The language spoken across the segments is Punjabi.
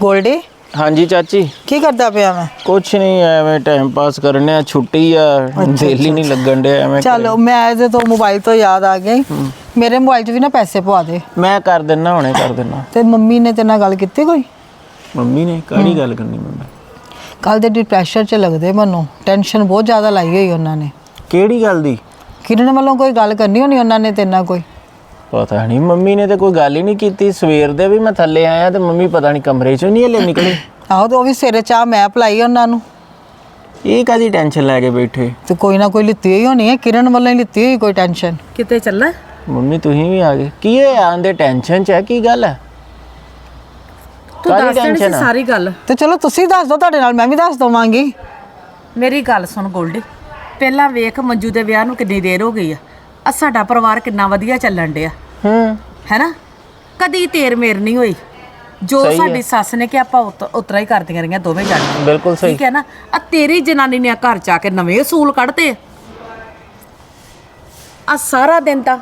ਗੋਲਡੀ? ਹਾਂਜੀ ਚਾਚੀ। ਕੀ ਕਰਦਾ ਪਿਆ ਮੈਂ? ਕੁਛ ਨਹੀਂ ਐਵੇਂ ਟਾਈਮ ਪਾਸ ਕਰਨੇ ਆ ਛੁੱਟੀ ਆ ਦਿਲ ਹੀ ਨਹੀਂ ਲੱਗਣ ਡਿਆ ਐਵੇਂ ਚਲੋ ਮੈਂ ਇਹਦੇ ਤੋਂ ਮੋਬਾਈਲ ਤੋਂ ਯਾਦ ਆ ਗਈ। ਮੇਰੇ ਮੋਬਾਈਲ 'ਚ ਵੀ ਨਾ ਪੈਸੇ ਪਵਾ ਦੇ। ਮੈਂ ਕਰ ਦਿੰਨਾ ਹੁਣੇ ਕਰ ਦਿੰਨਾ। ਤੇ ਮੰਮੀ ਨੇ ਤੇਰੇ ਨਾਲ ਗੱਲ ਕੀਤੀ ਕੋਈ? ਮੰਮੀ ਨੇ? ਕਾਹਦੀ ਗੱਲ ਕਰਨੀ ਮੰਮੀ? ਕੱਲ ਦੇ ਡਿਪਰੈਸ਼ਨ 'ਚ ਲੱਗਦੇ ਮੈਨੂੰ। ਟੈਨਸ਼ਨ ਬਹੁਤ ਜ਼ਿਆਦਾ ਲਾਈ ਹੋਈ ਉਹਨਾਂ ਨੇ। ਕਿਹੜੀ ਗੱਲ ਦੀ? ਕਿਰਨ ਵੱਲੋਂ ਕੋਈ ਗੱਲ ਕਰਨੀ ਹੋਣੀ ਉਹਨਾਂ ਨੇ ਤੇਰੇ ਨਾਲ ਕੋਈ? ਪਤਾ ਨਹੀਂ ਮੰਮੀ ਨੇ ਤੇ ਕੋਈ ਗੱਲ ਹੀ ਨਹੀਂ ਕੀਤੀ। ਸਵੇਰ ਦੇ ਵੀ ਮੈਂ ਥੱਲੇ ਆਇਆ ਤੇ ਮੰਮੀ ਪਤਾ ਨਹੀਂ ਕਮਰੇ ਚੋਂ ਨਹੀਂ ਹਲੇ ਨਿਕਲੇ। ਆਹੋ ਤੇ ਉਹ ਵੀ ਸਵੇਰੇ ਚਾਹ ਮੈਂ ਪਲਾਈ ਉਹਨਾਂ ਨੂੰ। ਇਹ ਕਾਦੀ ਟੈਨਸ਼ਨ ਲੈ ਕੇ ਬੈਠੇ? ਤੇ ਕੋਈ ਨਾ ਕੋਈ ਲਿੱਤੀ ਹੋਈ ਹੋਣੀ ਹੈ ਕਿਰਨ ਵੱਲੋਂ ਹੀ ਲਿੱਤੀ ਹੋਈ ਕੋਈ ਟੈਨਸ਼ਨ ਕਿਤੇ ਚੱਲਾ? ਮੰਮੀ ਤੁਸੀਂ ਵੀ ਆ ਗਏ। ਕੀ ਹੋਇਆ ਆਂਦੇ ਟੈਨਸ਼ਨ ਚ ਹੈ? ਕੀ ਗੱਲ ਹੈ? ਤੂੰ ਕਾਹਦੀ ਦੱਸ ਦੇਣੀ ਸੀ tension ਆ? ਸਾਰੀ ਗੱਲ। ਤੇ ਚਲੋ ਤੁਸੀਂ ਦੱਸ ਦਿਓ ਤੁਹਾਡੇ ਨਾਲ ਮੈਂ ਵੀ ਦੱਸ ਦਵਾਂਗੀ। ਮੇਰੀ ਗੱਲ ਸੁਣ ਗੋਲਡੀ। ਪਹਿਲਾਂ ਵੇਖ ਮੰਜੂ ਦੇ ਵਿਆਹ ਨੂੰ ਕਿੰਨੀ ਦੇਰ ਹੋ ਗਈ ਆ। ਆ ਸਾਡਾ ਪਰਿਵਾਰ ਕਿੰਨਾ ਵਧੀਆ ਚੱਲਣ ਡਿਆ। ਹੂੰ। ਹੈਨਾ? ਕਦੀ ਤੇਰ ਮੇਰ ਨਹੀਂ ਹੋਈ। ਜੋ। ਸਾਡੀ ਸੱਸ ਨੇ ਕਿ ਆਪਾਂ ਉਤ- ਉਤਰਾ ਹੀ ਕਰਦੀਆਂ ਰਹੀਆਂ ਦੋਵੇਂ ਜਾਣੀਆਂ। ਬਿਲਕੁਲ ਸਹੀ। ਠੀਕ ਹੈ ਨਾ? ਆ ਤੇਰੀ ਜਨਾਨੀ ਨੇ ਘਰ ਆ ਕੇ ਨਵੇਂ ਅਸੂਲ ਕੱਢਤੇ। ਆ ਸਾਰਾ ਦਿਨ ਤਾਂ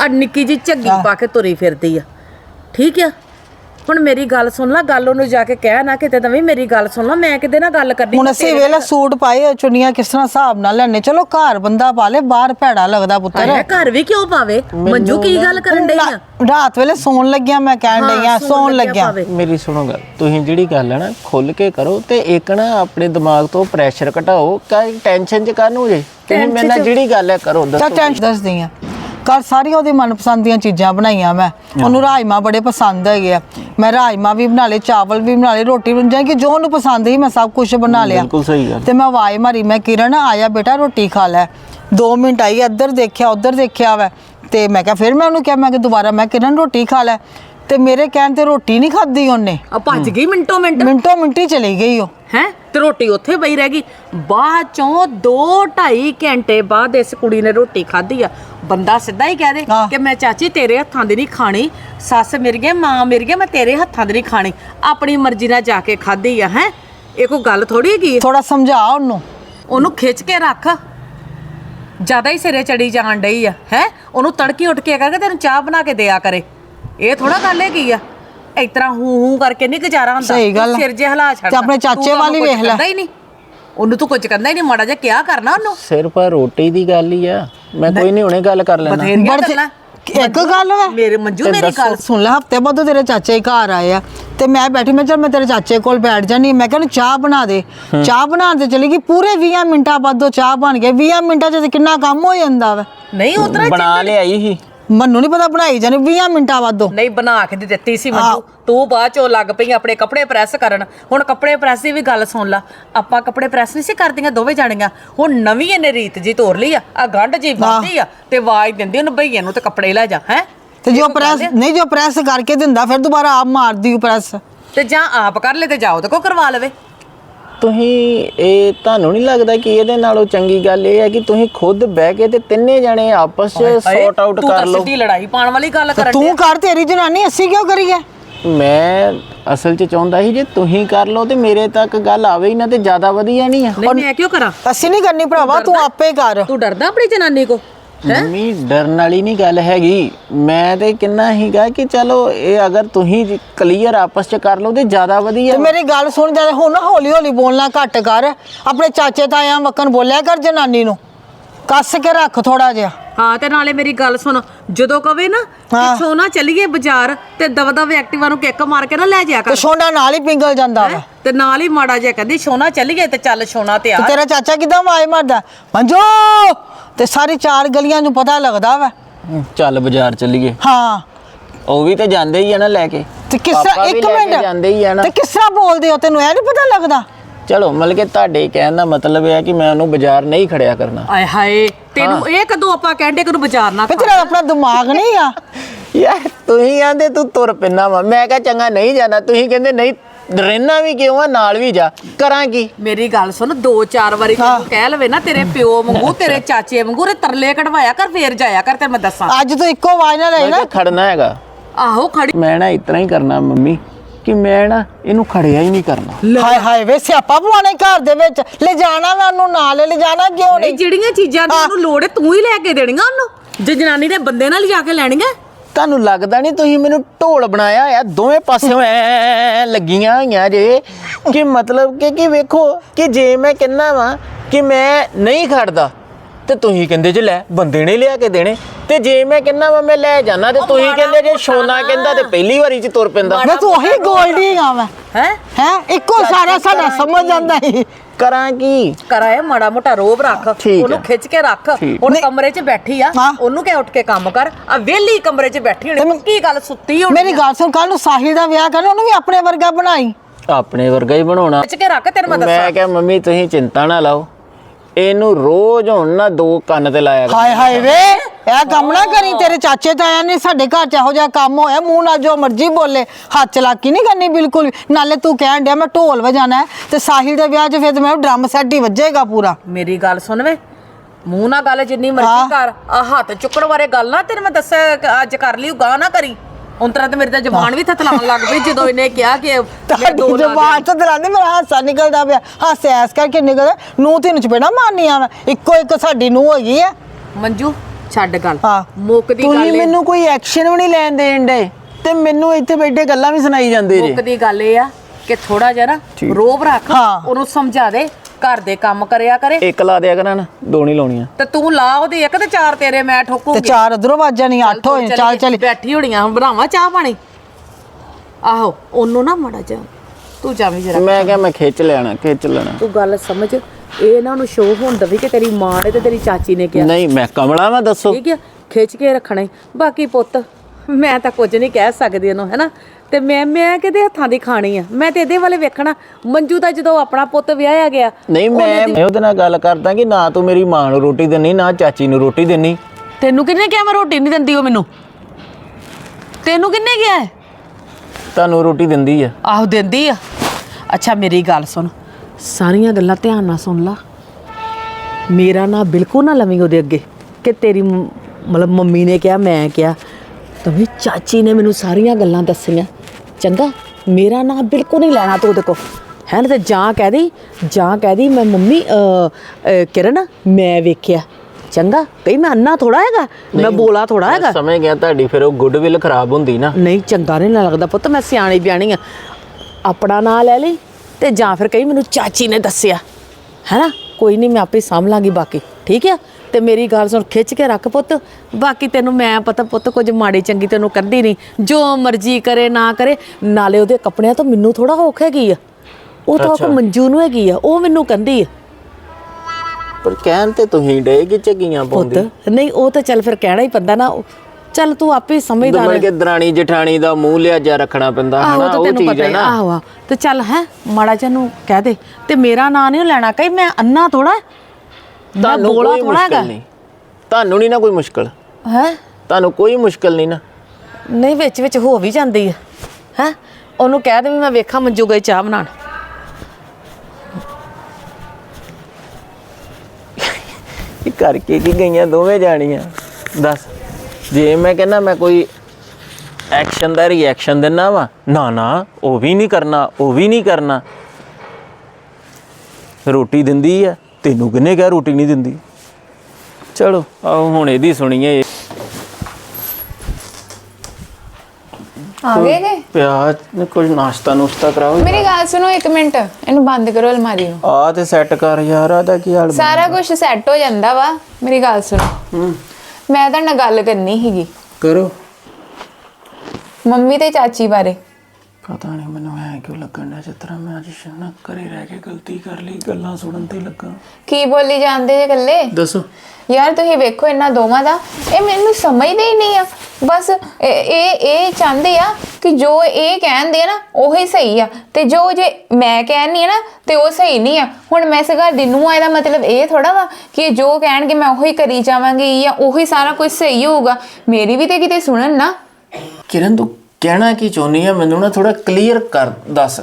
ਆ ਨਿੱਕੀ ਜੀ ਝੱਗੀ ਪਾ ਕੇ ਤੁਰੀ ਫਿਰਦੀ ਆ। ਠੀਕ ਆ? ਹੁਣ ਮੇਰੀ ਗੱਲ ਸੁਣ ਲੈ ਗੱਲ ਉਹਨੂੰ ਜਾ ਕੇ ਕਹਿ ਨਾ ਕਿਤੇ ਤਵੇਂ ਮੇਰੀ ਗੱਲ ਸੁਣ ਲੈ ਮੈਂ ਕਿਤੇ ਨਾ ਗੱਲ ਕਰਨੀ ਹੁਣ ਅਸੀਂ ਵੇਲੇ ਸੂਟ ਪਾਏ ਆ, ਚੁੰਨੀਆਂ ਕਿਸ ਤਰ੍ਹਾਂ ਹਿਸਾਬ ਨਾਲ ਲੈਣੇ? ਚਲੋ ਘਰ ਬੰਦਾ ਪਾ ਲੇ ਬਾਹਰ ਭੈੜਾ ਲੱਗਦਾ ਪੁੱਤਰ। ਅਰੇ ਘਰ ਵੀ ਕਿਉਂ ਪਾਵੇ? ਮੰਜੂ ਕੀ ਗੱਲ ਕਰਨ ਡਈ ਆ? ਰਾਤ ਵੇਲੇ ਸੌਣ ਲੱਗਿਆ ਮੈਂ ਕਹਿਣ ਡਈ ਆ ਸੌਣ ਲੱਗਿਆ ਪਾਵੇ। ਮੇਰੀ ਸੁਣੋ ਗੱਲ ਤੁਸੀਂ ਜਿਹੜੀ ਗੱਲ ਹੈ ਨਾ ਖੁੱਲ ਕੇ ਕਰੋ ਤੇ ਇੱਕ ਨਾ ਆਪਣੇ ਦਿਮਾਗ ਤੋਂ ਪ੍ਰੈਸ਼ਰ ਘਟਾਓ ਕਾ ਟੈਨਸ਼ਨ ਚ ਕਾਹਨੂੰ ਜੇ? ਤੁਸੀਂ ਮੇਰੇ ਨਾਲ ਜਿਹੜੀ ਗੱਲ ਹੈ ਕਰੋ ਤਾਂ ਦੱਸੋ ਟੈਨਸ਼ਨ ਦੱਸਦੀ ਆ। ਘਰ ਸਾਰੀਆਂ ਉਹਦੀ ਮਨਪਸੰਦ ਦੀਆਂ ਚੀਜ਼ਾਂ ਬਣਾਈਆਂ ਮੈਂ। ਉਹਨੂੰ ਰਾਜਮਾ ਬੜੇ ਪਸੰਦ ਹੈਗੇ ਆ। ਮੈਂ ਰਾਜਮਾ ਵੀ ਬਣਾ ਲਏ ਚਾਵਲ ਵੀ ਬਣਾ ਲਏ ਰੋਟੀ ਬਣ ਜਾਏ ਕਿ ਜੋ ਉਹਨੂੰ ਪਸੰਦ ਸੀ ਮੈਂ ਸਭ ਕੁਝ ਬਣਾ ਲਿਆ। ਬਿਲਕੁਲ ਸਹੀ ਗੱਲ। ਤੇ ਮੈਂ ਆਵਾਜ਼ ਮਾਰੀ ਮੈਂ ਕਿਰਨ ਆਇਆ ਬੇਟਾ ਰੋਟੀ ਖਾ ਲੈ। 2 ਮਿੰਟ ਆਈ ਇੱਧਰ ਦੇਖਿਆ ਉੱਧਰ ਦੇਖਿਆ ਵਾ। ਤੇ ਮੈਂ ਕਿਹਾ ਫਿਰ ਮੈਂ ਉਹਨੂੰ ਕਿਹਾ ਮੈਂ ਕਿ ਦੁਬਾਰਾ ਮੈਂ ਕਿਰਨ ਰੋਟੀ ਖਾ ਲੈ। ਤੇ ਮੇਰੇ ਕਹਿਣ ਤੇ ਰੋਟੀ ਨਹੀਂ ਖਾਧੀ ਉਹਨੇ। ਆ ਭੱਜ ਗਈ ਮਿੰਟੋ ਮਿੰਟ। ਮਿੰਟੋ ਮਿੰਟੀ ਚਲੀ ਗਈ ਉਹ। ਹੈ? ਤੇ ਰੋਟੀ ਉੱਥੇ ਪਈ ਰਹਿ ਗਈ। ਬਾਅਦ ਚੋਂ 2 2.5 ਘੰਟੇ ਬਾਅਦ ਇਸ ਕੁੜੀ ਨੇ ਰੋਟੀ ਖਾਧੀ ਆ। ਬੰਦਾ ਸਿੱਧਾ ਹੀ ਕਹਿ ਦੇ ਹਾਂ। ਕਿ ਮੈਂ ਚਾਚੀ ਤੇਰੇ ਹੱਥਾਂ ਦੀ ਨਹੀਂ ਖਾਣੀ। ਸੱਸ ਮੇਰੀਏ ਮਾਂ ਮੇਰੀਏ ਮੈਂ ਤੇਰੇ ਹੱਥਾਂ ਦੀ ਨਹੀਂ ਖਾਣੀ। ਆਪਣੀ ਮਰਜ਼ੀ ਨਾਲ ਜਾ ਕੇ ਖਾਧੀ ਆ ਹੈ? ਇਹ ਕੋਈ ਗੱਲ ਥੋੜੀ ਹੈਗੀ। ਥੋੜਾ ਸਮਝਾ ਉਹਨੂੰ। ਉਹਨੂੰ ਖਿੱਚ ਕੇ ਰੱਖ। ਜ਼ਿਆਦਾ ਹੀ ਸਿਰੇ ਚੜੀ ਜਾਣ ਡਈ ਆ ਹੈ? ਉਹਨੂੰ ਤੜਕੀ ਉੱਠ ਕੇ ਕਰਕੇ ਤੈਨੂੰ ਚਾਹ ਬਣਾ ਕੇ ਦਿਆ ਕਰੇ। ਇਹ ਥੋੜਾ ਗੱਲ ਹੈਗੀ ਆ। ਇਸ ਤਰ੍ਹਾਂ ਹੂੰ ਹੂੰ ਕਰਕੇ ਨਹੀਂ ਗੁਜ਼ਾਰਾ ਹੁੰਦਾ। ਸਹੀ ਗੱਲ ਆ। ਤੂੰ ਸਿਰ ਜੇ ਹਿਲਾ ਛੱਡ ਤੇ ਆਪਣੇ ਚਾਚੇ ਵੱਲ ਹੀ ਵੇਖ ਲੈ। ਹੀ ਨਹੀਂ। ਉਹਨੂੰ ਤੂੰ ਕੁਝ ਕਹਿੰਦਾ ਹੀ ਨਹੀਂ। ਮਾੜਾ ਜਿਹਾ ਕਿਆ ਕਰਨਾ ਉਹਨੂੰ? ਸਿਰਫ ਆਹ ਰੋਟੀ ਦੀ ਗੱਲ ਹੀ ਆ। ਮੈਂ ਕੋਈ ਨਹੀਂ। ਹੁਣੇ ਗੱਲ ਕਰ ਲੈਣਾ ਬਥੇਰੀਆਂ ਬੜ- ਗੱਲਾਂ। ਇੱਕ ਗੱਲ ਵਾ। ਮੇਰੇ ਮੰਜੂ ਮੇਰੀ ਗੱਲ ਸੁਣ ਲੈ ਹਫ਼ਤੇ ਬਾਅਦ ਤੇਰੇ ਚਾਚੇ ਹੀ ਘਰ ਆਏ ਆ। ਤੇ ਮੈਂ ਬੈਠੀ ਮੈਂ ਚਲ ਮੈਂ ਤੇਰੇ ਚਾਚੇ ਕੋਲ ਬੈਠ ਜਾਨੀ ਮੈਂ ਕਹਿੰਦਾ ਚਾਹ ਬਣਾ ਦੇ। ਚਾਹ ਬਣਾਉਣ ਤੇ ਚਲੀ ਗਈ। ਪੂਰੇ 20 ਮਿੰਟਾਂ ਬਾਅਦ ਉਹ ਚਾਹ ਬਣ ਗਈ। 20 ਮਿੰਟਾਂ 'ਚ ਤੇ ਕਿੰਨਾ ਕੰਮ ਹੋ ਜਾਂਦਾ ਵਾ। ਨਹੀਂ ਉਤਰਾ ਬਣਾ ਲਿਆਈ ਸੀ। ਮੈਨੂੰ ਨਹੀਂ ਪਤਾ ਬਣਾਈ ਜਾਣੀ 20 ਮਿੰਟਾਂ ਬਾਅਦ ਉਹ। ਨਹੀਂ ਬਣਾ ਕੇ ਦੀ ਦਿੱਤੀ ਸੀ ਮੰਜੂ। ਤੂੰ ਬਾਅਦ ਚੋਂ ਲੱਗ ਪਈ ਆਪਣੇ ਕੱਪੜੇ ਪ੍ਰੈਸ ਕਰਨ। ਹੁਣ ਕੱਪੜੇ ਪ੍ਰੈਸ ਦੀ ਵੀ ਗੱਲ ਸੁਣ ਲਾ। ਆਪਾਂ ਕੱਪੜੇ ਪ੍ਰੈਸ ਨਹੀਂ ਸੀ ਕਰਦੀਆਂ ਦੋਵੇਂ ਜਾਣੀਆਂ। ਹੁਣ ਨਵੀਂ ਇਹਨੇ ਰੀਤ ਜੀ ਤੋਰ ਲਈ ਆ। ਆ ਗੰਢ ਜੀ ਵੱਧਦੀ ਆ ਤੇ ਆਵਾਜ਼ ਦਿੰਦੀ ਉਹਨੂੰ ਭਈਏ ਨੂੰ ਤੇ ਕੱਪੜੇ ਲੈ ਜਾ ਹੈ? ਤੇ ਜੋ ਪ੍ਰੈਸ ਨਹੀਂ ਜੋ ਪ੍ਰੈਸ ਕਰਕੇ ਦਿੰਦਾ ਫਿਰ ਦੁਬਾਰਾ ਆਪ ਮਾਰਦੀ ਉਹ ਪ੍ਰੈਸ। ਤੇ ਜਾਂ ਆਪ ਕਰ ਲੈ ਤੇ ਜਾਓ ਤੇ ਕੋ ਕਰਵਾ ਲਵੇ। ਤੁਸੀਂ ਇਹ ਤੁਹਾਨੂੰ ਨਹੀਂ ਲੱਗਦਾ ਕਿ ਇਹਦੇ ਨਾਲੋਂ ਚੰਗੀ ਗੱਲ ਇਹ ਹੈ ਕਿ ਤੁਸੀਂ ਖੁਦ ਬਹਿ ਕੇ ਤੇ ਤਿੰਨੇ ਜਣੇ ਆਪਸ ਚ ਸੌਟ ਆਊਟ ਕਰ ਤਾਂ ਲਓ। ਸਿੱਧੀ ਲੜਾਈ ਪਾਉਣ ਵਾਲੀ ਗੱਲ ਕਰਨ ਤੂੰ ਕਰ ਤੇਰੀ ਜਨਾਨੀ ਅਸੀਂ ਕਿਉਂ ਕਰੀਏ? ਮੈਂ ਅਸਲ 'ਚ ਚਾਹੁੰਦਾ ਸੀ ਜੇ ਤੁਸੀਂ ਕਰ ਲਓ ਤੇ ਮੇਰੇ ਤੱਕ ਗੱਲ ਆਵੇ ਹੀ ਨਾ ਤੇ ਜ਼ਿਆਦਾ ਵਧੀਆ ਨਹੀਂ ਆ। ਨਹੀਂ ਮੈਂ ਕਿਉਂ ਕਰਾਂ? ਅਸੀਂ ਨਹੀਂ ਕਰਨੀ ਭਰਾਵਾ ਤੂੰ ਆਪੇ ਕਰ। ਤੂੰ ਡਰਦਾ ਆਪਣੀ ਜਨਾਨੀ ਕੋ? ਮੰਮੀ ਡਰਨ ਵਾਲੀ ਨਹੀਂ ਗੱਲ ਹੈਗੀ। ਮੈਂ ਤੇ ਕਿੰਨਾ ਹੀਗਾ ਕਿ ਚਲੋ ਇਹ ਅਗਰ ਤੁਸੀਂ ਕਲੀਅਰ ਆਪਸ 'ਚ ਕਰ ਲਓ ਤੇ ਜ਼ਿਆਦਾ ਵਧੀਆ। ਤੇ ਮੇਰੀ ਗੱਲ ਸੁਣ ਜਦ ਹੁਣ ਹੌਲੀ ਹੌਲੀ ਬੋਲਣਾ ਘੱਟ ਕਰ। ਆਪਣੇ ਚਾਚੇ ਤਾਇਆਂ ਵਕਨ ਬੋਲਿਆ ਕਰ ਜਨਾਨੀ ਨੂੰ। ਕੱਸ ਕੇ ਰੱਖ ਥੋੜਾ ਜਿਹਾ। ਹਾਂ ਤੇ ਨਾਲੇ ਮੇਰੀ ਗੱਲ ਸੁਣ ਜਦੋਂ ਕਵੇ ਨਾ ਹਾਂ। ਕਿ ਸੋਨਾ ਚੱਲੀਏ ਬਾਜ਼ਾਰ ਤੇ ਦਵਾ ਦਵ ਐਕਟਿਵਾ ਨੂੰ ਕਿੱਕ ਮਾਰ ਕੇ ਨਾ ਲੈ ਜਾਇਆ ਤੇ ਕਰ ਛੋਂਡਾ ਨਾਲ ਹੀ ਪਿੰਗਲ ਜਾਂਦਾ ਵਾ। ਹੈਂ? ਤੇ ਨਾਲ ਹੀ ਮਾੜਾ ਜਿਹਾ ਕਹਿੰਦੀ ਸੋਨਾ ਚੱਲੀਏ ਤੇ ਚੱਲ ਸੋਨਾ ਤੇ ਆ। ਤੇ ਤੇਰਾ ਚਾਚਾ ਕਿਦਾਂ ਆਵਾਜ਼ ਮਾਰਦਾ? ਮੰਜੋ! ਤੇ ਸਾਰੀ ਚਾਰ ਗਲੀਆਂ ਨੂੰ ਪਤਾ ਲੱਗਦਾ ਵਾ। ਚੱਲ ਬਾਜ਼ਾਰ ਚੱਲੀਏ। ਹਾਂ। ਉਹ ਵੀ ਤੇ ਜਾਂਦੇ ਹੀ ਆ ਨਾ ਲੈ ਕੇ। ਤੇ ਕਿਸ ਪਾਪਾ ਤਰ੍ਹਾਂ ਵੀ ਇੱਕ ਲੈ ਕੇ ਮਿੰਟ। ਜਾਂਦੇ ਹੀ ਆ ਨਾ। ਤੇ ਕਿਸ ਤਰ੍ਹਾਂ ਬੋਲਦੇ ਹੋ? ਤੈਨੂੰ ਇਹ ਨਹੀਂ ਪਤਾ ਲੱਗਦਾ? ਚਲੋ ਮਤਲਬ ਕਿ ਤੁਹਾਡੇ ਕਹਿਣ ਦਾ ਮਤਲਬ ਇਹ ਹੈ ਕਿ ਮੈਂ ਉਹਨੂੰ ਬਾਜ਼ਾਰ ਨਹੀਂ ਖੜਿਆ ਕਰਨਾ। ਆਏ ਹਾਏ ਤੈਨੂੰ ਇਹ ਕਦੋਂ ਆਪਾਂ ਕਹਿੰਦੇ ਕਿ ਨੂੰ ਬਾਜ਼ਾਰ ਨਾ ਵੀ ਤੇਰਾ ਆਪਣਾ ਦਿਮਾਗ ਨਹੀਂ ਆ। ਯਾਰ ਤੁਸੀਂ ਆਂਦੇ ਤੂੰ ਤੁਰ ਪਿੰਨਾ ਵਾ। ਮੈਂ ਕਿਹਾ ਚੰਗਾ ਨਹੀਂ ਜਾਣਾ ਤੁਸੀਂ ਕਹਿੰਦੇ ਨਹੀਂ ਰਹਿਣਾ ਵੀ ਕਿਉਂ ਆ ਨਾਲ ਵੀ ਜਾ। ਕਰਾਂ ਕੀ? ਮੇਰੀ ਗੱਲ ਸੁਣ ਦੋ ਚਾਰ ਵਾਰੀ ਤੈਨੂੰ ਕਹਿ ਲਵੇ ਨਾ ਤੇਰੇ ਪਿਓ ਵਾਂਗੂ ਤੇਰੇ ਚਾਚੇ ਵਾਂਗੂ ਰੇ ਤਰਲੇ ਕਢਵਾਇਆ ਕਰ ਫੇਰ ਜਾਇਆ ਕਰ ਤੇ ਮੈਂ ਦੱਸਾਂ। ਅੱਜ ਤੂੰ ਇੱਕੋ ਆਵਾਜ਼ ਨਾਲ ਆਈ ਮੈਂ ਨਾ। ਕਿਹਾ ਖੜਨਾ ਹੈਗਾ। ਆਹੋ ਖੜੀ। ਮੈਂ ਨਾ ਇਤਨਾ ਹੀ ਕਰਨਾ ਮੰਮੀ। ਕਿ ਮੈਂ ਨਾ ਇਹਨੂੰ ਖੜਿਆ ਹੀ ਨਹੀਂ ਕਰਨਾ। ਹਾਏ ਹਾਏ ਵੇ ਸਿਆਪਾ ਪਵਾਣੇ ਘਰ ਦੇ ਵਿੱਚ। ਲੈ ਜਾਣਾ ਮੈਂ ਉਹਨੂੰ ਨਾਲ ਲੈ ਜਾਣਾ ਕਿਉਂ ਨਹੀਂ ਜਿਹੜੀਆਂ ਚੀਜ਼ਾਂ ਦੀ ਉਹਨੂੰ ਲੋੜ ਹੈ ਤੂੰ ਹੀ ਲੈ ਕੇ ਦੇਣੀਆਂ ਉਹਨੂੰ। ਜੇ ਜਨਾਨੀ ਨੇ ਬੰਦੇ ਨਾਲ ਜਾ ਕੇ ਲੈਣੀਆਂ। ਤੁਹਾਨੂੰ ਲੱਗਦਾ ਨਹੀਂ ਤੁਸੀਂ ਮੈਨੂੰ ਢੋਲ ਬਣਾਇਆ ਆ ਦੋਵੇਂ ਪਾਸਿਓਂ ਐ ਲੱਗੀਆਂ ਹੋਈਆਂ ਜੇ। ਕਿ ਮਤਲਬ ਕਿ ਕਿ ਵੇਖੋ ਕਿ ਜੇ ਮੈਂ ਕਹਿੰਦਾ ਵਾਂ ਕਿ ਮੈਂ ਨਹੀਂ ਖੜਦਾ ਤੇ ਤੁਸੀਂ ਕਹਿੰਦੇ ਜੇ ਲੈ ਬੰਦੇ ਨੇ ਲਿਆ ਕੇ ਦੇਣੇ। ਤੇ ਜੇ ਮੈਂ ਕਹਿੰਦਾ ਵਾਂ ਮੈਂ ਲੈ ਜਾਣਾ ਤੇ ਤੁਸੀਂ ਕਹਿੰਦੇ ਜੇ ਸੋਨਾ ਕਹਿੰਦਾ ਤੇ ਪਹਿਲੀ ਵਾਰੀ ਚ ਤੁਰ ਪੈਂਦਾ। ਮੈਂ ਤੂੰ ਉਹੀ ਗੋਲਡੀ ਆ ਮੈਂ ਹੈ? ਹੈ? ਇੱਕੋ ਸਾਰਾ ਸਾਡਾ ਸਮਝ ਜਾਂਦਾ ਹੀ ਕਰਾਂ ਕੀ? ਕਰਾਏ ਮਾੜਾ ਮੋਟਾ ਰੋਬ ਰੱਖ ਉਹਨੂੰ। ਖਿੱਚ ਕੇ ਰੱਖ। ਹੁਣ। ਕਮਰੇ 'ਚ ਬੈਠੀ ਆ। ਉਹਨੂੰ ਕਹਿ ਉੱਠ ਕੇ ਕੰਮ ਕਰ। ਆ ਵਿਹਲੀ ਕਮਰੇ 'ਚ ਬੈਠੀ ਹੋਣੀ ਕੀ ਗੱਲ ਸੁੱਤੀ ਹੋਣੀ ਮੇਰੀ ਗੱਲ ਸੁਣ ਕੱਲ ਨੂੰ ਸਾਹਿਲ ਦਾ ਵਿਆਹ ਕਰਨਾ ਉਹਨੂੰ ਵੀ ਆਪਣੇ ਵਰਗਾ ਬਣਾਈ। ਆਪਣੇ ਵਰਗਾ ਹੀ ਬਣਾਉਣਾ। ਖਿੱਚ ਕੇ ਰੱਖ ਤੈਨੂੰ ਮੈਂ ਮੈਂ ਦੱਸਾਂ। ਕਿਹਾ ਮੰਮੀ ਤੁਸੀਂ ਚਿੰਤਾ ਨਾ ਲਾਓ। ਇਹਨੂੰ ਰੋਜ਼ ਹੁਣ ਨਾ ਦੋ ਕੰਨ ਤੇ ਲਾਇਆ ਕਰ ਹਾਏ ਹਾਏ ਵੇ ਇਹ ਕੰਮ ਨਾ ਕਰੀ ਤੇਰੇ ਚਾਚੇ ਤਾਇਆ ਨੇ ਸਾਡੇ ਘਰ ਚ ਇਹੋ ਜਿਹਾ ਕੰਮ ਹੋਇਆ ਮੂੰਹ ਨਾਲ ਜੋ ਮਰਜ਼ੀ ਬੋਲੇ ਹੱਥ ਚਲਾਕੀ ਨਹੀਂ ਕਰਨੀ ਬਿਲਕੁਲ ਵੀ। ਨਾਲੇ ਤੂੰ ਕਹਿਣ ਡਿਆ ਮੈਂ ਢੋਲ ਵਜਾਣਾ ਹੈ ਤੇ ਸਾਹਿਲ ਦੇ ਵਿਆਹ 'ਚ ਫਿਰ ਤੇ ਮੈਂ ਡਰਮ ਸੈੱਟ ਹੀ ਵੱਜੇਗਾ ਪੂਰਾ ਮੇਰੀ ਗੱਲ ਸੁਣ ਵੇ ਮੂੰਹ ਨਾਲ ਗੱਲ ਜਿੰਨੀ ਮਰਜ਼ੀ। ਕਰ ਆ ਹੱਥ ਚੁੱਕਣ ਬਾਰੇ ਗੱਲ ਨਾ ਤੈਨੂੰ ਮੈਂ ਦੱਸਿਆ ਕਿ ਅੱਜ ਕਰ ਲਈ ਗਾ ਨਾ ਕਰੀ ਹੁਣ ਤਰ੍ਹਾਂ ਤੇ ਮੇਰੀ ਤਾਂ ਜ਼ਬਾਨ ਵੀ ਥਤਲਾਉਣ ਲੱਗ ਪਈ ਜਦੋਂ ਇਹਨੇ ਕਿਹਾ ਕਿ ਤੁਹਾਡੀ ਦੋ ਲਾ ਦੇ। ਜ਼ਬਾਨ ਤੋਂ ਮੇਰਾ ਹਾਸਾ ਨਿਕਲਦਾ ਪਿਆ ਹਾਸੇ ਐਸ ਕਰਕੇ ਨਿਕਲਦਾ ਨੂੰ ਤੈਨੂੰ ਚਪੇੜਾ ਮਾਰਨੀਆਂ ਇੱਕੋ ਇੱਕ ਸਾਡੀ ਨੂੰ ਹੈਗੀ ਆ ਮੰਜੂ ਛੱਡ ਗੱਲ ਹਾਂ। ਮੁੱਕਦੀ ਤੁਸੀਂ ਗੱਲ ਇਹ ਮੈਨੂੰ ਕੋਈ ਐਕਸ਼ਨ ਵੀ ਨਹੀਂ ਲੈਣ ਦੇਣ ਡੇ ਤੇ ਮੈਨੂੰ ਇੱਥੇ ਬੈਠੇ ਗੱਲਾਂ ਵੀ ਸੁਣਾਈ ਜਾਂਦੇ ਜੇ ਮੁੱਕਦੀ ਗੱਲ ਇਹ ਆ ਕਿ ਥੋੜਾ ਜਿਹਾ ਨਾ। ਰੋਬ ਰੱਖ ਹਾਂ। ਉਹਨੂੰ ਸਮਝਾ ਦੇ ਘਰ ਦੇ ਕੰਮ ਕਰਿਆ ਕਰੇ। ਇੱਕ ਲਾ ਦਿਆ ਕਰਾਂ ਨਾ ਦੋ ਨਹੀਂ ਲਾਉਣੀਆਂ। ਤੇ ਤੂੰ ਲਾ ਉਹਦੀ ਇੱਕ ਤੇ ਚਾਰ ਤੇਰੇ ਮੈਂ ਤੇ ਠੋਕੂਗੀ ਚਾਰ ਉਧਰੋਂ ਵੱਜ ਜਾਣੀ ਅੱਠ ਹੋਏ ਚੱਲ ਚੱਲ ਬੈਠੀ ਹੋਣੀਆਂ ਹੁਣ ਬਣਾਵਾਂ ਚਾਹ ਪਾਣੀ? ਆਹੋ ਉਹਨੂੰ ਨਾ ਮੜਾ ਜਾ ਤੂੰ ਜਾਵੀਂ ਜਰਾ। ਮੈਂ ਕਿਹਾ ਮੈਂ ਖਿੱਚ ਲੈਣਾ ਖਿੱਚ ਲੈਣਾ। ਤੂੰ ਗੱਲ ਸਮਝ ਇਹ ਨਾ ਉਹਨੂੰ ਸ਼ੋਅ ਹੋਣ ਦਵੀ ਕਿ ਤੇਰੀ ਮਾਂ ਨੇ ਤੇ ਤੇਰੀ ਚਾਚੀ ਨੇ ਕਿਹਾ। ਨਹੀਂ ਮੈਂ ਕਮਲਾ ਮੈਂ ਦੱਸੋ। ਠੀਕ ਹੈ ਖਿੱਚ ਕੇ ਰੱਖਣਾ ਈ। ਬਾਕੀ ਪੁੱਤ ਮੈਂ ਤਾਂ ਕੁਝ ਨਹੀਂ ਕਹਿ ਸਕਦੀ ਉਹਨੂੰ ਹੈਨਾ? ਤੇ ਮੈਂ ਮੈਂ ਕਿਹਦੇ ਹੱਥਾਂ ਦੀ ਖਾਣੀ ਆ? ਮੈਂ ਤੇ ਇਹਦੇ ਵਾਲੇ ਵੇਖਣਾ। ਮੰਜੂ ਦਾ ਜਦੋਂ ਆਪਣਾ ਪੁੱਤ ਵਿਆਹਿਆ ਗਿਆ ਨਹੀਂ ਮੈਂ ਮੈਂ ਉਹਦੇ ਨਾਲ ਗੱਲ ਕਰਦਾ ਕਿ ਨਾ ਤੂੰ ਮੇਰੀ ਮਾਂ ਨੂੰ ਰੋਟੀ ਦੇਣੀ ਨਾ ਚਾਚੀ ਨੂੰ ਰੋਟੀ ਦੇਣੀ ਤੈਨੂੰ ਕਿੰਨੇ ਕਿਹਾ ਮੈਂ ਰੋਟੀ ਨਹੀਂ ਦਿੰਦੀ ਉਹ ਮੈਨੂੰ? ਤੈਨੂੰ ਕਿੰਨੇ ਕਿਹਾ ਹੈ ਤੁਹਾਨੂੰ ਰੋਟੀ ਦਿੰਦੀ ਆ। ਆਹੋ ਦਿੰਦੀ ਆ। ਅੱਛਾ ਮੇਰੀ ਗੱਲ ਸੁਣ। ਸਾਰੀਆਂ ਗੱਲਾਂ ਧਿਆਨ ਨਾਲ ਸੁਣ ਲਾ। ਮੇਰਾ ਨਾਂ ਬਿਲਕੁਲ ਨਾ ਲਵੀਂ ਉਹਦੇ ਅੱਗੇ। ਕਿ ਤੇਰੀ ਮਤਲਬ ਮੰਮੀ ਨੇ ਕਿਹਾ ਮੈਂ ਕਿਹਾ। ਤਵੇਂ ਚਾਚੀ ਨੇ ਮੈਨੂੰ ਸਾਰੀਆਂ ਗੱਲਾਂ ਦੱਸੀਆਂ। ਚੰਗਾ ਮੇਰਾ ਨਾਂ ਬਿਲਕੁਲ ਨਹੀਂ ਲੈਣਾ ਤੂੰ ਉਹਦੇ ਕੋ ਹੈ ਨਾ ਤੇ ਜਾਂ ਕਹਿ ਦੀ ਜਾਂ ਕਹਿ ਦੀ ਮੈਂ ਮੰਮੀ ਅ, ਅ, ਕਿਰਨ ਮੈਂ ਵੇਖਿਆ। ਚੰਗਾ ਕਈ ਮੈਂ ਅੰਨਾ ਥੋੜਾ ਹੈਗਾ ਮੈਂ ਬੋਲਾ ਥੋੜਾ ਹੈਗਾ। ਸਮਝ ਗਿਆ ਤੁਹਾਡੀ ਫਿਰ ਉਹ ਗੁੱਡਵਿਲ ਖਰਾਬ ਹੁੰਦੀ ਨਾ। ਨਹੀਂ ਚੰਗਾ ਨਹੀਂ ਲੱਗਦਾ ਪੁੱਤ ਮੈਂ ਸਿਆਣੀ ਬਿਆਣੀ ਆ। ਆਪਣਾ ਨਾਂ ਲੈ ਲਈ ਤੇ ਜਾਂ ਫਿਰ ਕਹੀ ਮੈਨੂੰ ਚਾਚੀ ਨੇ ਦੱਸਿਆ। ਹੈਨਾ? ਕੋਈ ਨਹੀਂ ਮੈਂ ਆਪੇ ਸਾਂਭ ਲਾਂਗੀ ਬਾਕੀ। ਠੀਕ ਹੈ ਤੇ ਮੇਰੀ ਗੱਲ ਸੁਣ ਖਿੱਚ ਕੇ ਰੱਖ ਪੁੱਤ। ਬਾਕੀ ਤੈਨੂੰ ਮੈਂ ਪਤਾ ਪੁੱਤ ਕੁਝ ਮਾੜੀ ਚੰਗੀ ਤੈਨੂੰ ਕਰਦੀ ਨਹੀਂ। ਜੋ ਮਰਜ਼ੀ ਕਰੇ ਨਾ ਕਰੇ ਨਾਲੇ ਉਹਦੇ ਕੱਪੜਿਆਂ ਤੋਂ ਮੈਨੂੰ ਥੋੜਾ ਔਖ ਹੈਗੀ ਆ। ਉਹ ਤਾਂ ਔਖ ਮੰਜੂ ਨੂੰ ਹੈਗੀ ਆ ਉਹ ਮੈਨੂੰ ਕੰਦੀ ਆ। ਪਰ ਕਹਿਣ ਤੇ ਤੁਸੀਂ ਡੇ ਕਿ ਝੱਗੀਆਂ ਪਾਉਂਦੀ? ਪੁੱਤ ਨਹੀਂ ਉਹ ਤਾਂ ਚੱਲ ਫਿਰ ਕਹਿਣਾ ਹੀ ਪੈਂਦਾ ਨਾ। ਚੱਲ ਤੂੰ ਆਪੇ ਹੀ ਸਮਝਦਾਰ ਦਮਨ ਕੇ ਦਰਾਣੀ ਜਠਾਣੀ ਦਾ ਮੂੰਹ ਲਿਆਜਾ ਰੱਖਣਾ ਪੈਂਦਾ ਆਹੋ ਹਨਾ? ਤਾਂ ਉਹ ਤੈਨੂੰ ਚੀਜ਼ ਪਤਾ ਹੈ ਹੀ ਨਾ। ਆਹੋ ਆਹੋ। ਤੇ ਚੱਲ ਹੈ ਮਾੜਾ ਜਿਹਾ ਨੂੰ ਕਹਿ ਦੇ। ਤੇ ਮੇਰਾ ਨਾਂ ਨਹੀਂ ਲੈਣਾ ਕਹੀ ਮੈਂ ਅੰਨਾ ਥੋੜਾ ਤੁਹਾਨੂੰ ਬੋਲਾ ਕੋਈ ਹੈਗਾ ਮੁਸ਼ਕਲ ਨਹੀਂ। ਤੁਹਾਨੂੰ ਨਹੀਂ ਨਾ ਕੋਈ ਮੁਸ਼ਕਲ। ਹੈ? ਤੁਹਾਨੂੰ ਕੋਈ ਮੁਸ਼ਕਲ ਨਹੀਂ ਨਾ। ਨਹੀਂ ਵਿੱਚ ਵਿੱਚ ਹੋ ਵੀ ਜਾਂਦੀ ਹੈ ਹੈ? ਉਹਨੂੰ ਕਹਿ ਦੇ ਵੀ ਮੈਂ ਵੇਖਾਂ ਮੰਜੂ ਗਈ ਚਾਹ ਬਣਾਉਣ। ਇਹ ਕਰਕੇ ਕੀ ਗਈਆਂ ਦੋਵੇਂ ਜਾਣੀਆਂ। ਦੱਸ। ਜੇ ਮੈਂ ਕਹਿੰਦਾ ਮੈਂ ਕੋਈ ਐਕਸ਼ਨ ਦਾ ਰਿਐਕਸ਼ਨ ਦਿੰਨਾ ਵਾ ਨਾ ਨਾ ਉਹ ਵੀ ਨਹੀਂ ਕਰਨਾ ਉਹ ਵੀ ਨਹੀਂ ਕਰਨਾ। ਰੋਟੀ ਦਿੰਦੀ ਆ। ਤੈਨੂੰ ਕਿਹਨੇ ਕਿਹਾ ਰੋਟੀ ਨਹੀਂ ਦਿੰਦੀ? ਚਲੋ ਆਓ ਹੁਣ ਇਹਦੀ ਸੁਣੀਏ। ਆ ਗਏ ਨੇ? ਪਿਆਜ ਨੇ ਕੁਝ ਨਾਸ਼ਤਾ ਨੁਸ਼ਤਾ ਕਰਾਓ ਮੇਰੀ ਗੱਲ ਸੁਣੋ ਇੱਕ ਮਿੰਟ ਇਹਨੂੰ ਬੰਦ ਕਰੋ ਅਲਮਾਰੀ ਨੂੰ। ਆ ਤੇ ਸੈੱਟ ਕਰ ਯਾਰ ਆ ਦਾ ਕੀ ਹਾਲ ਸਾਰਾ ਕੁਝ ਸੈੱਟ ਹੋ ਜਾਂਦਾ ਵਾ ਮੇਰੀ ਗੱਲ ਸੁਣੋ। ਮੈਂ ਤੁਹਾਡੇ ਨਾਲ ਗੱਲ ਕਰਨੀ ਸੀਗੀ। ਕਰੋ। ਮੰਮੀ ਤੇ ਚਾਚੀ ਬਾਰੇ। ਪਤਾ ਨਹੀਂ ਮੈਨੂੰ ਐ ਕਿਉਂ ਲੱਗਣ ਜਿਸ ਤਰ੍ਹਾਂ ਮੈਂ ਅੱਜ ਸ਼ਨਾ ਘਰੇ ਰਹਿ ਕੇ ਗਲਤੀ ਕਰ ਲਈ ਗੱਲਾਂ ਸੁਣਨ ਤੇ ਲੱਗਾ। ਕੀ ਬੋਲੀ ਜਾਂਦੇ ਜੇ ਇਕੱਲੇ? ਦੱਸੋ। ਯਾਰ ਤੁਸੀਂ ਵੇਖੋ ਇਹਨਾਂ ਦੋਵਾਂ ਦਾ ਇਹ ਮੈਨੂੰ ਸਮਝਦੇ ਹੀ ਨਹੀਂ ਆ। ਬਸ ਇਹ ਇਹ ਇਹ ਚਾਹੁੰਦੇ ਆ ਕਿ ਜੋ ਇਹ ਕਹਿੰਦੇ ਆ ਨਾ ਉਹੀ ਸਹੀ ਆ। ਤੇ ਜੋ ਜੇ ਮੈਂ ਕਹਿੰਨੀ ਆ ਨਾ ਤੇ ਉਹ ਸਹੀ ਨਹੀਂ ਆ। ਹੁਣ ਮੈਂ ਇਸ ਘਰ ਦੀ ਨੂੰ ਆ ਇਹਦਾ ਮਤਲਬ ਇਹ ਥੋੜਾ ਵਾ ਕਿ ਇਹ ਜੋ ਕਹਿਣਗੇ ਮੈਂ ਉਹੀ ਕਰੀ ਜਾਵਾਂਗੀ ਜਾਂ ਉਹੀ ਸਾਰਾ ਕੁਝ ਸਹੀ ਹੋਊਗਾ। ਮੇਰੀ ਵੀ ਤੇ ਕਿਤੇ ਸੁਣਨ ਨਾ। ਕਿਰਨ ਤੂੰ ਕਹਿਣਾ ਕੀ ਚਾਹੁੰਦੀ ਆ? ਮੈਨੂੰ ਨਾ ਥੋੜਾ ਕਲੀਅਰ ਕਰ ਦੱਸ।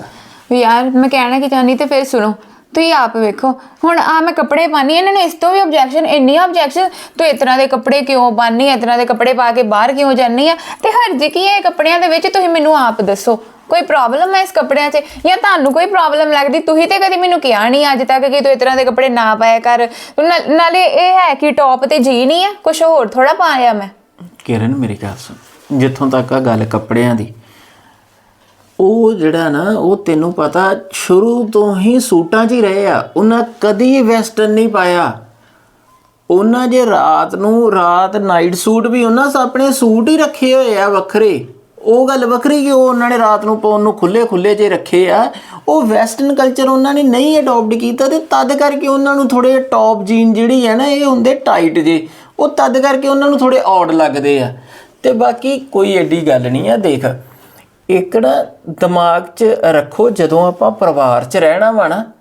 ਵੀ ਯਾਰ ਮੈਂ ਕਹਿਣਾ ਕਿ ਚਾਹਨੀ ਤੇ ਫਿਰ ਸੁਣੋ। ਤੁਸੀਂ ਆਪ ਵੇਖੋ। ਹੁਣ ਆ ਮੈਂ ਕੱਪੜੇ ਪਾਣੀ ਇਹਨਾਂ ਨੂੰ ਇਸ ਤੋਂ ਵੀ ਆਬਜੈਕਸ਼ਨ ਇੰਨੀ ਆਬਜੈਕਸ਼ਨ ਤੂੰ ਇਸ ਤਰ੍ਹਾਂ ਦੇ ਕੱਪੜੇ ਕਿਉਂ ਪਾਣੀ ਇਸ ਤਰ੍ਹਾਂ ਦੇ ਕੱਪੜੇ ਪਾ ਕੇ ਬਾਹਰ ਕਿਉਂ ਜਾਂਦੀ ਆ? ਤੇ ਹਰਜ ਕੀ ਹੈ ਇਹ ਕੱਪੜਿਆਂ ਦੇ ਵਿੱਚ ਤੁਸੀਂ ਮੈਨੂੰ ਆਪ ਦੱਸੋ। ਕੋਈ ਪ੍ਰੋਬਲਮ ਹੈ ਇਸ ਕੱਪੜਿਆਂ 'ਚ? ਜਾਂ ਤੁਹਾਨੂੰ ਕੋਈ ਪ੍ਰੋਬਲਮ ਲੱਗਦੀ? ਤੁਸੀਂ ਤੇ ਕਦੀ ਮੈਨੂੰ ਕਿਹਾ ਨਹੀਂ ਅੱਜ ਤੱਕ ਕਿ ਤੂੰ ਇਸ ਤਰ੍ਹਾਂ ਦੇ ਕੱਪੜੇ ਨਾ ਪਾਇਆ ਕਰ। ਨਾ- ਨਾਲੇ ਇਹ ਹੈ ਕਿ ਟੌਪ ਤੇ ਜੀ ਨਹੀਂ ਆ। ਕੁਝ ਹੋਰ ਥੋੜਾ ਪਾਇਆ ਮੈਂ। ਕਿਰਨ ਮੇਰੀ ਗੱਲ ਸੁਣ। ਜਿੱਥੋਂ ਤੱਕ ਆ ਗੱਲ ਕੱਪੜਿਆਂ ਦੀ, ਉਹ ਜਿਹੜਾ ਨਾ, ਉਹ ਤੈਨੂੰ ਪਤਾ ਸ਼ੁਰੂ ਤੋਂ ਹੀ ਸੂਟਾਂ 'ਚ ਹੀ ਰਹੇ ਆ। ਉਹਨਾਂ ਕਦੀ ਵੈਸਟਰਨ ਨਹੀਂ ਪਾਇਆ। ਉਹਨਾਂ ਜੇ ਰਾਤ ਨੂੰ ਰਾਤ ਨਾਈਟ ਸੂਟ ਵੀ ਉਹਨਾਂ ਸ ਆਪਣੇ ਸੂਟ ਹੀ ਰੱਖੇ ਹੋਏ ਆ ਵੱਖਰੇ। ਉਹ ਗੱਲ ਵੱਖਰੀ ਕਿ ਉਹ ਉਹਨਾਂ ਨੇ ਰਾਤ ਨੂੰ ਪਾਉਣ ਨੂੰ ਖੁੱਲੇ ਖੁੱਲੇ ਜੇ ਰੱਖੇ ਆ। ਉਹ ਵੈਸਟਰਨ ਕਲਚਰ ਉਹਨਾਂ ਨੇ ਨਹੀਂ ਅਡਾਪਟ ਕੀਤਾ ਤੇ ਤਦ ਕਰਕੇ ਉਹਨਾਂ ਨੂੰ ਥੋੜੇ ਟੌਪ ਜੀਨ ਜਿਹੜੀ ਹੈ ਨਾ, ਇਹ ਹੁੰਦੇ ਟਾਈਟ ਜੇ ਉਹ ਤਦ ਕਰਕੇ ਉਹਨਾਂ ਨੂੰ ਥੋੜੇ ਔਡ ਲੱਗਦੇ ਆ। ਤੇ ਬਾਕੀ ਕੋਈ ਐਡੀ ਗੱਲ ਨਹੀਂ ਆ ਦੇਖ। ਇੱਕ ਨਾ ਦਿਮਾਗ 'ਚ ਰੱਖੋ ਜਦੋਂ ਆਪਾਂ ਪਰਿਵਾਰ 'ਚ ਰਹਿਣਾ ਵਾ ਨਾ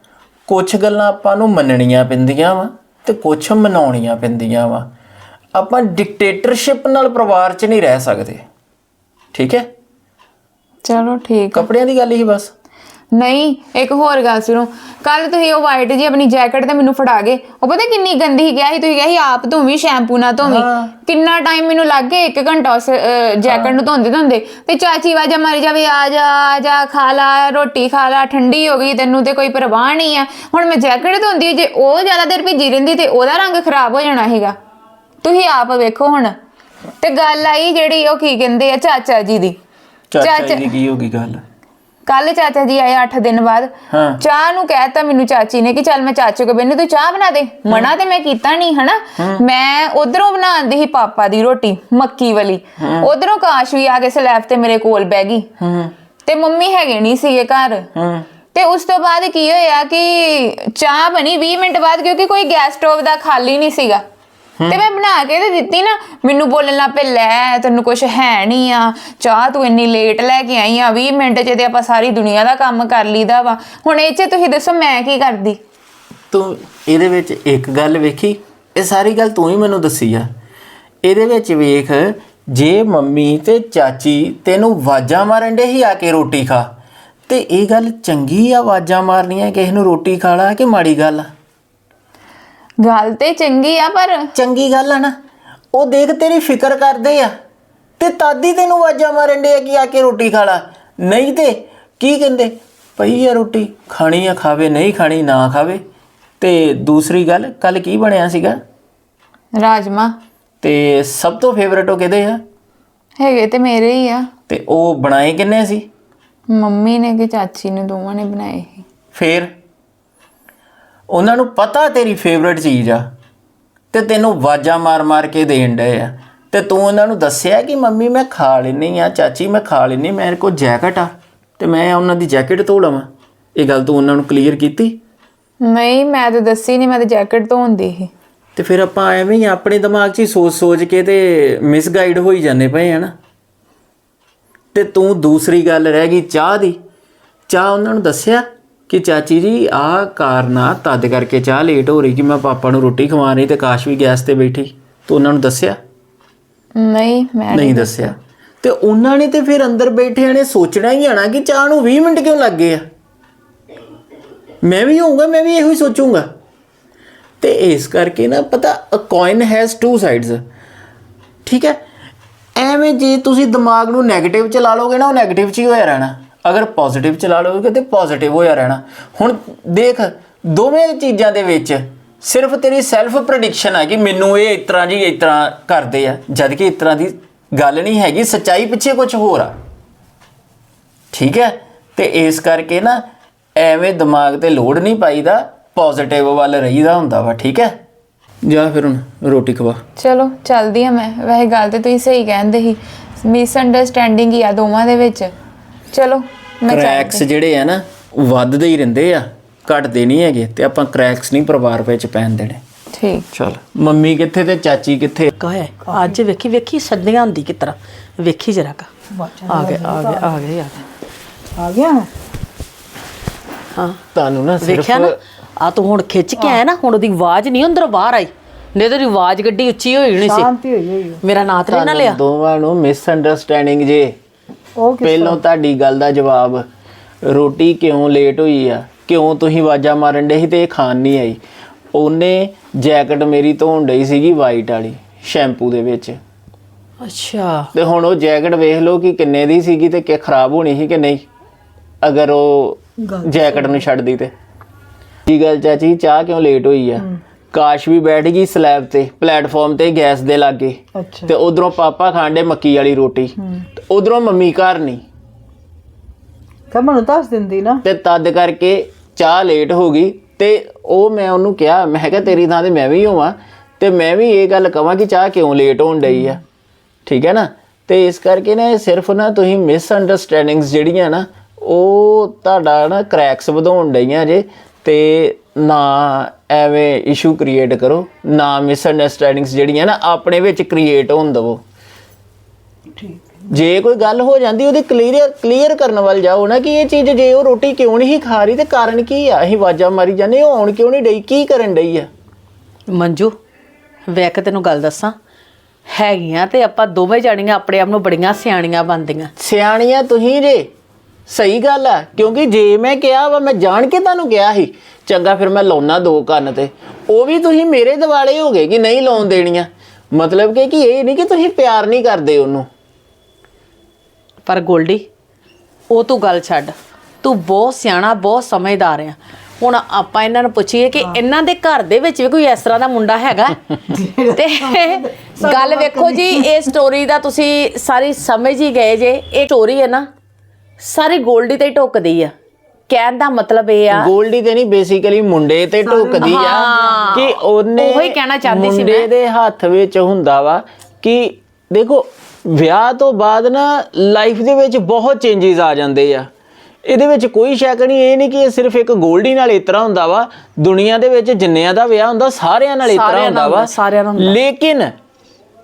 ਕੁਝ ਗੱਲਾਂ ਆਪਾਂ ਨੂੰ ਮੰਨਣੀਆਂ ਪੈਂਦੀਆਂ ਵਾ ਤੇ ਕੁਝ ਮਨਾਉਣੀਆਂ ਪੈਂਦੀਆਂ ਵਾ। ਆਪਾਂ ਡਿਕਟੇਟਰਸ਼ਿਪ ਨਾਲ ਪਰਿਵਾਰ 'ਚ ਨਹੀਂ ਰਹਿ ਸਕਦੇ। ਠੀਕ ਹੈ? ਚਲੋ ਠੀਕ। ਕੱਪੜਿਆਂ ਦੀ ਗੱਲ ਹੀ ਬਸ। ਨਹੀਂ ਇੱਕ ਹੋਰ ਗੱਲ ਸੁਣੋ। ਕੱਲ ਤੁਸੀਂ ਉਹ ਵਾਈਟ ਜੀ ਆਪਣੀ ਜੈਕਟ ਤੇ ਮੈਨੂੰ ਫੜਾ ਗਏ। ਉਹ ਪਤਾ ਕਿੰਨੀ ਗੰਦੀ ਗਿਆ ਸੀ ਤੁਸੀਂ ਕਿਹਾ ਸੀ ਆਪ ਧੋਵੀਂ ਸ਼ੈਂਪੂ ਨਾਲ ਧੋਵੀਂ। ਕਿੰਨਾ ਟਾਈਮ ਮੈਨੂੰ ਲੱਗ ਗਿਆ 1 ਘੰਟਾ ਉਸ ਜੈਕਟ ਨੂੰ ਧੋਂਦੇ ਧੋਂਦੇ। ਤੇ ਚਾਚੀ ਵਾਜਾ ਮਾਰੀ ਜਾਵੇ ਆ ਜਾ ਆ ਜਾ ਖਾ ਲਾ ਰੋਟੀ ਖਾ ਲਾ ਠੰਡੀ ਹੋ ਗਈ ਤੈਨੂੰ ਤੇ ਕੋਈ ਪਰਵਾਹ ਨਹੀਂ ਆ। ਹੁਣ ਮੈਂ ਜੈਕਟ ਧੋਂਦੀ ਜੇ ਉਹ ਜ਼ਿਆਦਾ ਦੇਰ ਭਿੱਜੀ ਰਹਿੰਦੀ ਤੇ ਉਹਦਾ ਰੰਗ ਖਰਾਬ ਹੋ ਜਾਣਾ ਹੈਗਾ ਤੁਸੀਂ ਆਪ ਵੇਖੋ ਹੁਣ। ਤੇ ਗੱਲ ਆਈ ਜਿਹੜੀ ਉਹ ਕੀ ਕਹਿੰਦੇ ਆ ਚਾਚਾ ਜੀ ਦੀ। ਚਾਚਾ ਜੀ ਕੀ ਹੋ ਗਈ ਗੱਲ? ਕੱਲ ਚਾਚਾ ਜੀ ਆਏ 8 ਦਿਨ ਬਾਅਦ। ਹਾਂ। ਚਾਹ ਨੂੰ ਕਹਿਤਾ ਮੈਨੂੰ ਚਾਚੀ ਨੇ ਕਿ ਚੱਲ ਮੈਂ ਚਾਚੂ ਕੋ ਬੈਨੇ ਤੂੰ ਚਾਹ ਬਣਾ ਦੇ। ਮਨਾ ਤੇ ਮੈਂ ਕੀਤਾ ਨਹੀਂ ਹਨਾ? ਮੈਂ ਉਧਰੋਂ ਬਣਾਉਂਦੀ ਸੀ ਪਾਪਾ ਦੀ ਰੋਟੀ ਮੱਕੀ ਵਾਲੀ। ਉਧਰੋਂ ਕਾਸ਼ ਵੀ ਆ ਕੇ ਸਲੈਬ ਤੇ ਮੇਰੇ ਕੋਲ ਬਹਿ ਗਈ। ਹੂੰ। ਤੇ ਮੰਮੀ ਹੈਗੇ ਨਹੀਂ ਸੀਗੇ ਘਰ। ਹੂੰ। ਤੇ ਉਸ ਤੋਂ ਬਾਅਦ ਕੀ ਹੋਇਆ ਕਿ ਚਾਹ ਬਣੀ 20 ਮਿੰਟ ਬਾਅਦ ਕਿਉਂਕਿ ਕੋਈ ਗੈਸ ਸਟੋਵ ਦਾ ਖਾਲੀ ਨਹੀਂ ਸੀਗਾ। ਤੇ ਮੈਂ ਬਣਾ ਕੇ ਤੇ ਦਿੱਤੀ ਨਾ, ਮੈਨੂੰ ਬੋਲਣ ਲੱਗ ਪਏ, ਲੈ ਤੈਨੂੰ ਕੁਝ ਹੈ ਨਹੀਂ ਆ, ਚਾਹ ਤੂੰ ਇੰਨੀ ਲੇਟ ਲੈ ਕੇ ਆਈ ਆ 20 ਮਿੰਟ ਚ ਤੇ ਆਪਾਂ ਸਾਰੀ ਦੁਨੀਆ ਦਾ ਕੰਮ ਕਰ ਲਈਦਾ ਵਾ। ਹੁਣ ਇਹ ਚ ਤੁਸੀਂ ਦੱਸੋ ਮੈਂ ਕੀ ਕਰਦੀ? ਤੂੰ ਇਹਦੇ ਵਿੱਚ ਇੱਕ ਗੱਲ ਵੇਖੀ, ਇਹ ਸਾਰੀ ਗੱਲ ਤੂੰ ਹੀ ਮੈਨੂੰ ਦੱਸੀ ਆ। ਇਹਦੇ ਵਿੱਚ ਵੇਖ, ਜੇ ਮੰਮੀ ਤੇ ਚਾਚੀ ਤੈਨੂੰ ਆਵਾਜ਼ਾਂ ਮਾਰਨ ਦੇ ਹੀ ਆ ਕੇ ਰੋਟੀ ਖਾ। ਤੇ ਇਹ ਗੱਲ ਚੰਗੀ ਆ ਆਵਾਜ਼ਾਂ ਮਾਰਨੀਆਂ, ਕਿਸੇ ਨੂੰ ਰੋਟੀ ਖਾ ਲਾ ਕਿ ਮਾੜੀ ਗੱਲ ਆ? ਗੱਲ ਤੇ ਚੰਗੀ ਆ ਪਰ ਚੰਗੀ ਗੱਲ ਆ ਨਾ। ਉਹ ਦੇਖ ਤੇਰੀ ਫਿਕਰ ਕਰਦੇ ਆ। ਤੇ ਤਾਦੀ ਤੈਨੂੰ ਆਵਾਜ਼ਾਂ ਮਾਰਨ ਦੇ ਆ ਕਿ ਆ ਕੇ ਰੋਟੀ ਖਾ ਲਾ। ਨਹੀਂ ਤੇ ਕੀ ਕਹਿੰਦੇ? ਪਈ ਆ ਰੋਟੀ ਖਾਣੀ ਆ ਖਾਵੇ ਨਹੀਂ ਖਾਣੀ ਨਾ ਖਾਵੇ। ਤੇ ਦੂਸਰੀ ਗੱਲ ਕੱਲ ਕੀ ਬਣਿਆ ਸੀਗਾ? ਰਾਜਮਾ। ਤੇ ਸਭ ਤੋਂ ਫੇਵਰਟ ਉਹ ਕਿਹਦੇ ਆ? ਹੈਗੇ ਤੇ ਮੇਰੇ ਹੀ ਆ। ਤੇ ਉਹ ਬਣਾਏ ਕਿੰਨੇ ਸੀ? ਮੰਮੀ ਨੇ ਕਿ ਚਾਚੀ ਨੇ ਦੋਵਾਂ ਨੇ ਬਣਾਏ ਸੀ। ਫੇਰ? ਉਹਨਾਂ ਨੂੰ ਪਤਾ ਤੇਰੀ ਫੇਵਰਟ ਚੀਜ਼ ਆ ਤੇ ਤੈਨੂੰ ਆਵਾਜ਼ਾਂ ਮਾਰ-ਮਾਰ ਕੇ ਦੇਣ ਡਏ ਆ। ਤੇ ਤੂੰ ਉਹਨਾਂ ਨੂੰ ਦੱਸਿਆ ਕਿ ਮੰਮੀ ਮੈਂ ਖਾ ਲੈਣੀ ਆ ਚਾਚੀ ਮੈਂ ਖਾ ਲੈਣੀ ਮੇਰੇ ਕੋਲ ਜੈਕਟ ਆ ਤੇ ਮੈਂ ਉਹਨਾਂ ਦੀ ਜੈਕਟ ਧੋ ਲਵਾਂ। ਇਹ ਗੱਲ ਤੂੰ ਉਹਨਾਂ ਨੂੰ ਕਲੀਅਰ ਕੀਤੀ? ਨਹੀਂ ਮੈਂ ਤਾਂ ਦੱਸੀ ਨਹੀਂ ਮੈਂ ਤਾਂ ਜੈਕਟ ਧੋਂਦੀ ਸੀ। ਤੇ ਫਿਰ ਆਪਾਂ ਐਵੇਂ ਹੀ ਆਪਣੇ ਦਿਮਾਗ 'ਚ ਹੀ ਸੋਚ-ਸੋਚ ਕੇ ਤੇ ਮਿਸਗਾਈਡ ਹੋਈ ਜਾਂਦੇ ਪਏ ਆ ਨਾ। ਤੇ ਤੂੰ ਦੂਸਰੀ ਗੱਲ ਰਹਿ ਗਈ ਚਾਹ ਦੀ। ਚਾਹ ਉਹਨਾਂ ਨੂੰ ਦੱਸਿਆ? ਕਿ ਚਾਚੀ ਜੀ ਆਹ ਕਾਰਨ ਆ ਤਦ ਕਰਕੇ ਚਾਹ ਲੇਟ ਹੋ ਰਹੀ ਕਿ ਮੈਂ ਪਾਪਾ ਨੂੰ ਰੋਟੀ ਖਵਾ ਰਹੀ ਤੇ ਕਾਸ਼ ਵੀ ਗੈਸ ਤੇ ਬੈਠੀ। ਤੂੰ ਉਹਨਾਂ ਨੂੰ ਦੱਸਿਆ? ਨਹੀਂ ਮੈਂ ਨਹੀਂ ਦੱਸਿਆ। ਤੇ ਉਹਨਾਂ ਨੇ ਤੇ ਫਿਰ ਅੰਦਰ ਬੈਠਿਆਂ ਨੇ ਸੋਚਣਾ ਹੀ ਆਣਾ ਕਿ ਚਾਹ ਨੂੰ 20 ਮਿੰਟ ਕਿਉਂ ਲੱਗ ਗਏ ਆ? ਮੈਂ ਵੀ ਹੋਊਂਗਾ ਮੈਂ ਵੀ ਇਹੋ ਹੀ ਸੋਚੂੰਗਾ। ਤੇ ਇਸ ਕਰਕੇ ਨਾ ਪਤਾ a coin has two sides ਠੀਕ ਹੈ? ਐਵੇਂ ਜੇ ਤੁਸੀਂ ਦਿਮਾਗ ਨੂੰ 네ਗੇਟਿਵ ਚ ਲਾ ਲੋਗੇ ਨਾ ਉਹ 네ਗੇਟਿਵ ਚ ਹੀ ਹੋਇਆ ਰਹਿਣਾ। ਅਗਰ ਪੋਜ਼ਿਟਿਵ ਚਲਾ ਲਓਗੇ ਲੋਗੇ ਤੇ ਪੋਜ਼ਿਟਿਵ ਹੋਇਆ ਰਹਿਣਾ। ਹੁਣ ਦੇਖ, ਦੋਵੇਂ ਚੀਜ਼ਾਂ ਦੇ ਵਿੱਚ ਸਿਰਫ ਤੇਰੀ ਸੈਲਫ ਪ੍ਰੈਡਿਕਸ਼ਨ ਹੈ ਕਿ ਮੈਨੂੰ ਇਹ ਇਸ ਤਰ੍ਹਾਂ ਜੀ, ਇਸ ਤਰ੍ਹਾਂ ਕਰਦੇ ਆ। ਜਦ ਕਿ ਇਸ ਤਰ੍ਹਾਂ ਦੀ ਗੱਲ ਨਹੀਂ ਹੈਗੀ, ਸੱਚਾਈ ਪਿੱਛੇ ਕੁਝ ਹੋਰ ਆ। ਠੀਕ ਹੈ? ਤੇ ਇਸ ਕਰਕੇ ਨਾ ਐਵੇਂ ਦਿਮਾਗ ਤੇ ਲੋਡ ਨਹੀਂ ਪਾਈਦਾ ਪੋਜ਼ਿਟਿਵ ਵੱਲ ਰਹੀਦਾ ਹੁੰਦਾ ਵਾ, ਠੀਕ ਹੈ? ਜਾ ਫਿਰ ਹੁਣ ਰੋਟੀ ਖਵਾ। ਚਲੋ, ਚੱਲਦੀ ਆ ਮੈਂ। ਵੈਸੇ ਗੱਲ ਤੇ ਤੁਸੀਂ ਸਹੀ ਕਹਿੰਦੇ ਸੀ। ਮਿਸ ਅੰਡਰਸਟੈਂਡਿੰਗ ਹੀ ਆ ਦੋਵਾਂ ਦੇ ਵਿੱਚ। ਚਲੋ। ਕ੍ਰੈਕਸ ਜਿਹੜੇ ਆ ਨਾ ਉਹ ਵੱਧਦੇ ਹੀ ਰਹਿੰਦੇ ਆ ਘਟਦੇ ਨਹੀਂ ਹੈਗੇ ਤੇ ਆਪਾਂ ਕ੍ਰੈਕਸ ਨਹੀਂ ਪਰਿਵਾਰ ਵਿੱਚ ਪੈਣ ਦੇਣੇ। ਠੀਕ। ਚਲ। ਮੰਮੀ ਕਿੱਥੇ ਤੇ ਚਾਚੀ ਕਿੱਥੇ? ਕਹੇ ਅੱਜ ਵੇਖੀ ਵੇਖੀ ਸੱਜੀਆਂ ਹੁੰਦੀ ਤਰ੍ਹਾਂ। ਵੇਖੀ ਜਰਾ ਕਾ। ਆ ਗਏ ਆ ਗਏ ਆ ਗਏ ਆ ਗਏ। ਆ ਗਿਆ? ਹਾਂ। ਤੁਹਾਨੂੰ ਨਾ ਸਿਰਫ ਵੇਖਿਆ ਨਾ ਆ ਤੂੰ ਹੁਣ ਖਿੱਚ ਕੇ ਆਇਆ ਨਾ ਹੁਣ ਉਹਦੀ ਆਵਾਜ਼ ਨਹੀਂ ਅੰਦਰ ਬਾਹਰ ਆਈ। ਨਹੀਂ ਤੇ ਉਹਦੀ ਆਵਾਜ਼ ਗੱਡੀ ਉੱਚੀ ਹੋਈ ਹੋਣੀ ਸੀ। ਸ਼ਾਂਤੀ ਹੋਈ ਹੋਈ ਮੇਰਾ ਨਾਂ ਤੇ ਨਾ ਲਿਆ। ਦੋਵਾਂ ਨੂੰ ਮਿਸ ਅੰਡਰਸਟੈਂਡਿੰਗ ਜੇ। ਉਹ ਪਹਿਲਾਂ ਤੁਹਾਡੀ ਗੱਲ ਦਾ ਜਵਾਬ ਰੋਟੀ ਕਿਉਂ ਲੇਟ ਹੋਈ ਆ? ਕਿਉਂ ਤੁਸੀਂ ਆਵਾਜ਼ਾਂ ਮਾਰਨ ਡੇ ਸੀ ਤੇ ਇਹ ਖਾਣ ਨਹੀਂ ਆਈ? ਉਹਨੇ ਜੈਕਟ ਮੇਰੀ ਧੋਣ ਡਈ ਸੀਗੀ ਵਾਈਟ ਵਾਲੀ ਸ਼ੈਂਪੂ ਦੇ ਵਿੱਚ। ਅੱਛਾ। ਤੇ ਹੁਣ ਉਹ ਜੈਕਟ ਵੇਖ ਲਓ ਕਿ ਕਿੰਨੇ ਦੀ ਸੀਗੀ ਤੇ ਕਿ ਖਰਾਬ ਹੋਣੀ ਸੀ ਕਿ ਨਹੀਂ ਅਗਰ ਉਹ ਜੈਕਟ ਨੂੰ ਛੱਡਦੀ ਤੇ। ਕੀ ਗੱਲ ਚਾਚੀ ਚਾਹ ਕਿਉਂ ਲੇਟ ਹੋਈ ਆ? ਕਾਸ਼ ਵੀ ਬੈਠ ਗਈ ਸਲੈਬ ਤੇ ਪਲੇਟਫਾਰਮ ਤੇ ਗੈਸ ਦੇ ਲਾਗੇ। ਅੱਛਾ। ਤੇ ਉਧਰੋਂ ਪਾਪਾ ਖਾਂਡੇ ਮੱਕੀ ਵਾਲੀ ਰੋਟੀ। ਉਧਰੋਂ ਮੰਮੀ ਘਰ ਨਹੀਂ ਤਾਂ ਮੈਨੂੰ ਦੱਸ ਦਿੰਦੀ ਨਾ। ਤੇ ਤਦ ਕਰਕੇ ਚਾਹ ਲੇਟ ਹੋ ਗਈ ਤੇ ਉਹ ਮੈਂ ਉਹਨੂੰ ਕਿਹਾ ਮੈਂ ਕਿਹਾ ਤੇਰੀ ਥਾਂ ਤੇ ਮੈਂ ਵੀ ਹੋਵਾਂ ਤੇ ਮੈਂ ਵੀ ਇਹ ਗੱਲ ਕਵਾਂ ਕਿ ਚਾਹ ਕਿਉਂ ਲੇਟ ਹੋਣ ਡਈ ਆ। ਠੀਕ ਹੈ ਨਾ? ਤੇ ਇਸ ਕਰਕੇ ਨਾ ਇਹ ਸਿਰਫ ਨਾ ਤੁਸੀਂ ਮਿਸ ਅੰਡਰਸਟੈਂਡਿੰਗਸ ਜਿਹੜੀਆਂ ਨਾ ਉਹ ਤੁਹਾਡਾ ਨਾ ਕ੍ਰੈਕਸ ਵਧਾਉਣ ਡਈਆਂ ਜੇ ਤੇ ਨਾ ਐਵੇਂ ਇਸ਼ੂ ਕ੍ਰੀਏਟ ਕਰੋ ਨਾ ਮਿਸ ਅੰਡਰਸਟੈਂਡਿੰਗਸ ਜਿਹੜੀਆਂ ਨਾ ਆਪਣੇ ਵਿੱਚ ਕ੍ਰੀਏਟ ਹੋਣ ਦਿਵੋ। ਜੇ ਕੋਈ ਗੱਲ ਹੋ ਜਾਂਦੀ ਉਹਦੀ ਕਲੀਅਰ ਕਲੀਅਰ ਕਰਨ ਵੱਲ ਜਾਓ ਨਾ ਕਿ ਇਹ ਚੀਜ਼ ਜੇ ਉਹ ਰੋਟੀ ਕਿਉਂ ਨਹੀਂ ਖਾ ਰਹੀ ਤੇ ਕਾਰਨ ਕੀ ਆ? ਅਸੀਂ ਵਾਜਾਂ ਮਾਰੀ ਜਾਂਦੇ ਉਹ ਆਉਣ ਕਿਉਂ ਨਹੀਂ ਡਈ? ਕੀ ਕਰਨ ਡਈ ਆ? ਮੰਜੂ ਵੇਖ ਤੈਨੂੰ ਗੱਲ ਦੱਸਾਂ। ਹੈਗੀਆਂ ਤੇ ਆਪਾਂ ਦੋਵੇਂ ਜਾਣੀਆਂ ਆਪਣੇ ਆਪ ਨੂੰ ਬੜੀਆਂ ਸਿਆਣੀਆਂ ਬਣਦੀਆਂ। ਸਿਆਣੀਆਂ ਤੁਸੀਂ ਜੇ। ਸਹੀ ਗੱਲ ਆ ਕਿਉਂਕਿ ਜੇ ਮੈਂ ਕਿਹਾ ਵਾ ਮੈਂ ਜਾਣ ਕੇ ਤੁਹਾਨੂੰ ਕਿਹਾ ਸੀ ਚੰਗਾ ਫਿਰ ਮੈਂ ਲਾਉਣਾ ਦੋ ਕੰਨ ਤੇ। ਉਹ ਵੀ ਤੁਸੀਂ ਮੇਰੇ ਦਿਵਾਲੇ ਹੋ ਗਏ ਕਿ ਨਹੀਂ ਲਾਉਣ ਦੇਣੀਆਂ? ਮਤਲਬ ਕਿ ਕਿ ਇਹ ਨਹੀਂ ਕਿ ਤੁਸੀਂ ਪਿਆਰ ਨਹੀਂ ਕਰਦੇ ਉਹਨੂੰ। ਪਰ ਗੋਲਡੀ ਉਹ ਤੂੰ ਗੱਲ ਛੱਡ। ਤੂੰ ਬਹੁਤ ਸਿਆਣਾ ਬਹੁਤ ਸਮਝਦਾਰ ਆ। ਹੁਣ ਆਪਾਂ ਇਹਨਾਂ ਨੂੰ ਪੁੱਛੀਏ ਕਿ ਇਹਨਾਂ ਦੇ ਘਰ ਦੇ ਵਿੱਚ ਵੀ ਕੋਈ ਇਸ ਤਰ੍ਹਾਂ ਦਾ ਮੁੰਡਾ ਹੈਗਾ? ਤੇ ਗੱਲ ਵੇਖੋ ਜੀ ਇਹ ਸਟੋਰੀ ਦਾ ਤੁਸੀਂ ਸਾਰੀ ਸਮਝ ਹੀ ਗਏ ਜੇ। ਇਹ ਸਟੋਰੀ ਹੈ ਨਾ ਸਾਰੀ ਗੋਲਡੀ ਤੇ ਹੀ ਟੋਕਦੀ ਆ ਕਹਿਣ ਦਾ ਮਤਲਬ ਇਹ ਆ ਗੋਲਡੀ ਤੇ ਨਹੀਂ ਬੇਸਿਕਲੀ ਮੁੰਡੇ ਤੇ ਟੋਕਦੀ ਆ ਹਾਂ। ਕਿ ਉਹਨੇ ਉਹੀ ਕਹਿਣਾ ਚਾਹੁੰਦੀ ਸੀ ਮੁੰਡੇ ਮੈਂ। ਦੇ ਹੱਥ ਵਿੱਚ ਹੁੰਦਾ ਵਾ ਕਿ ਦੇਖੋ ਵਿਆਹ ਤੋਂ ਬਾਅਦ ਨਾ ਲਾਈਫ ਦੇ ਵਿੱਚ ਬਹੁਤ ਚੇਂਜਸ ਆ ਜਾਂਦੇ ਆ ਇਹਦੇ ਵਿੱਚ ਕੋਈ ਸ਼ੱਕ ਨਹੀਂ ਇਹ ਨਹੀਂ ਕਿ ਇਹ ਸਿਰਫ ਇੱਕ ਗੋਲਡੀ ਨਾਲ ਇਤਰਾ ਹੁੰਦਾ ਵਾ ਦੁਨੀਆ ਦੇ ਵਿੱਚ ਜਿੰਨਿਆਂ ਦਾ ਵਿਆਹ ਹੁੰਦਾ ਸਾਰਿਆਂ ਨਾਲ ਇਤਰਾ ਸਾਰਿਆਂ ਹੁੰਦਾ ਵਾ ਹੁੰਦਾ, ਸਾਰਿਆਂ ਨਾਲ ਹੁੰਦਾ। ਲੇਕਿਨ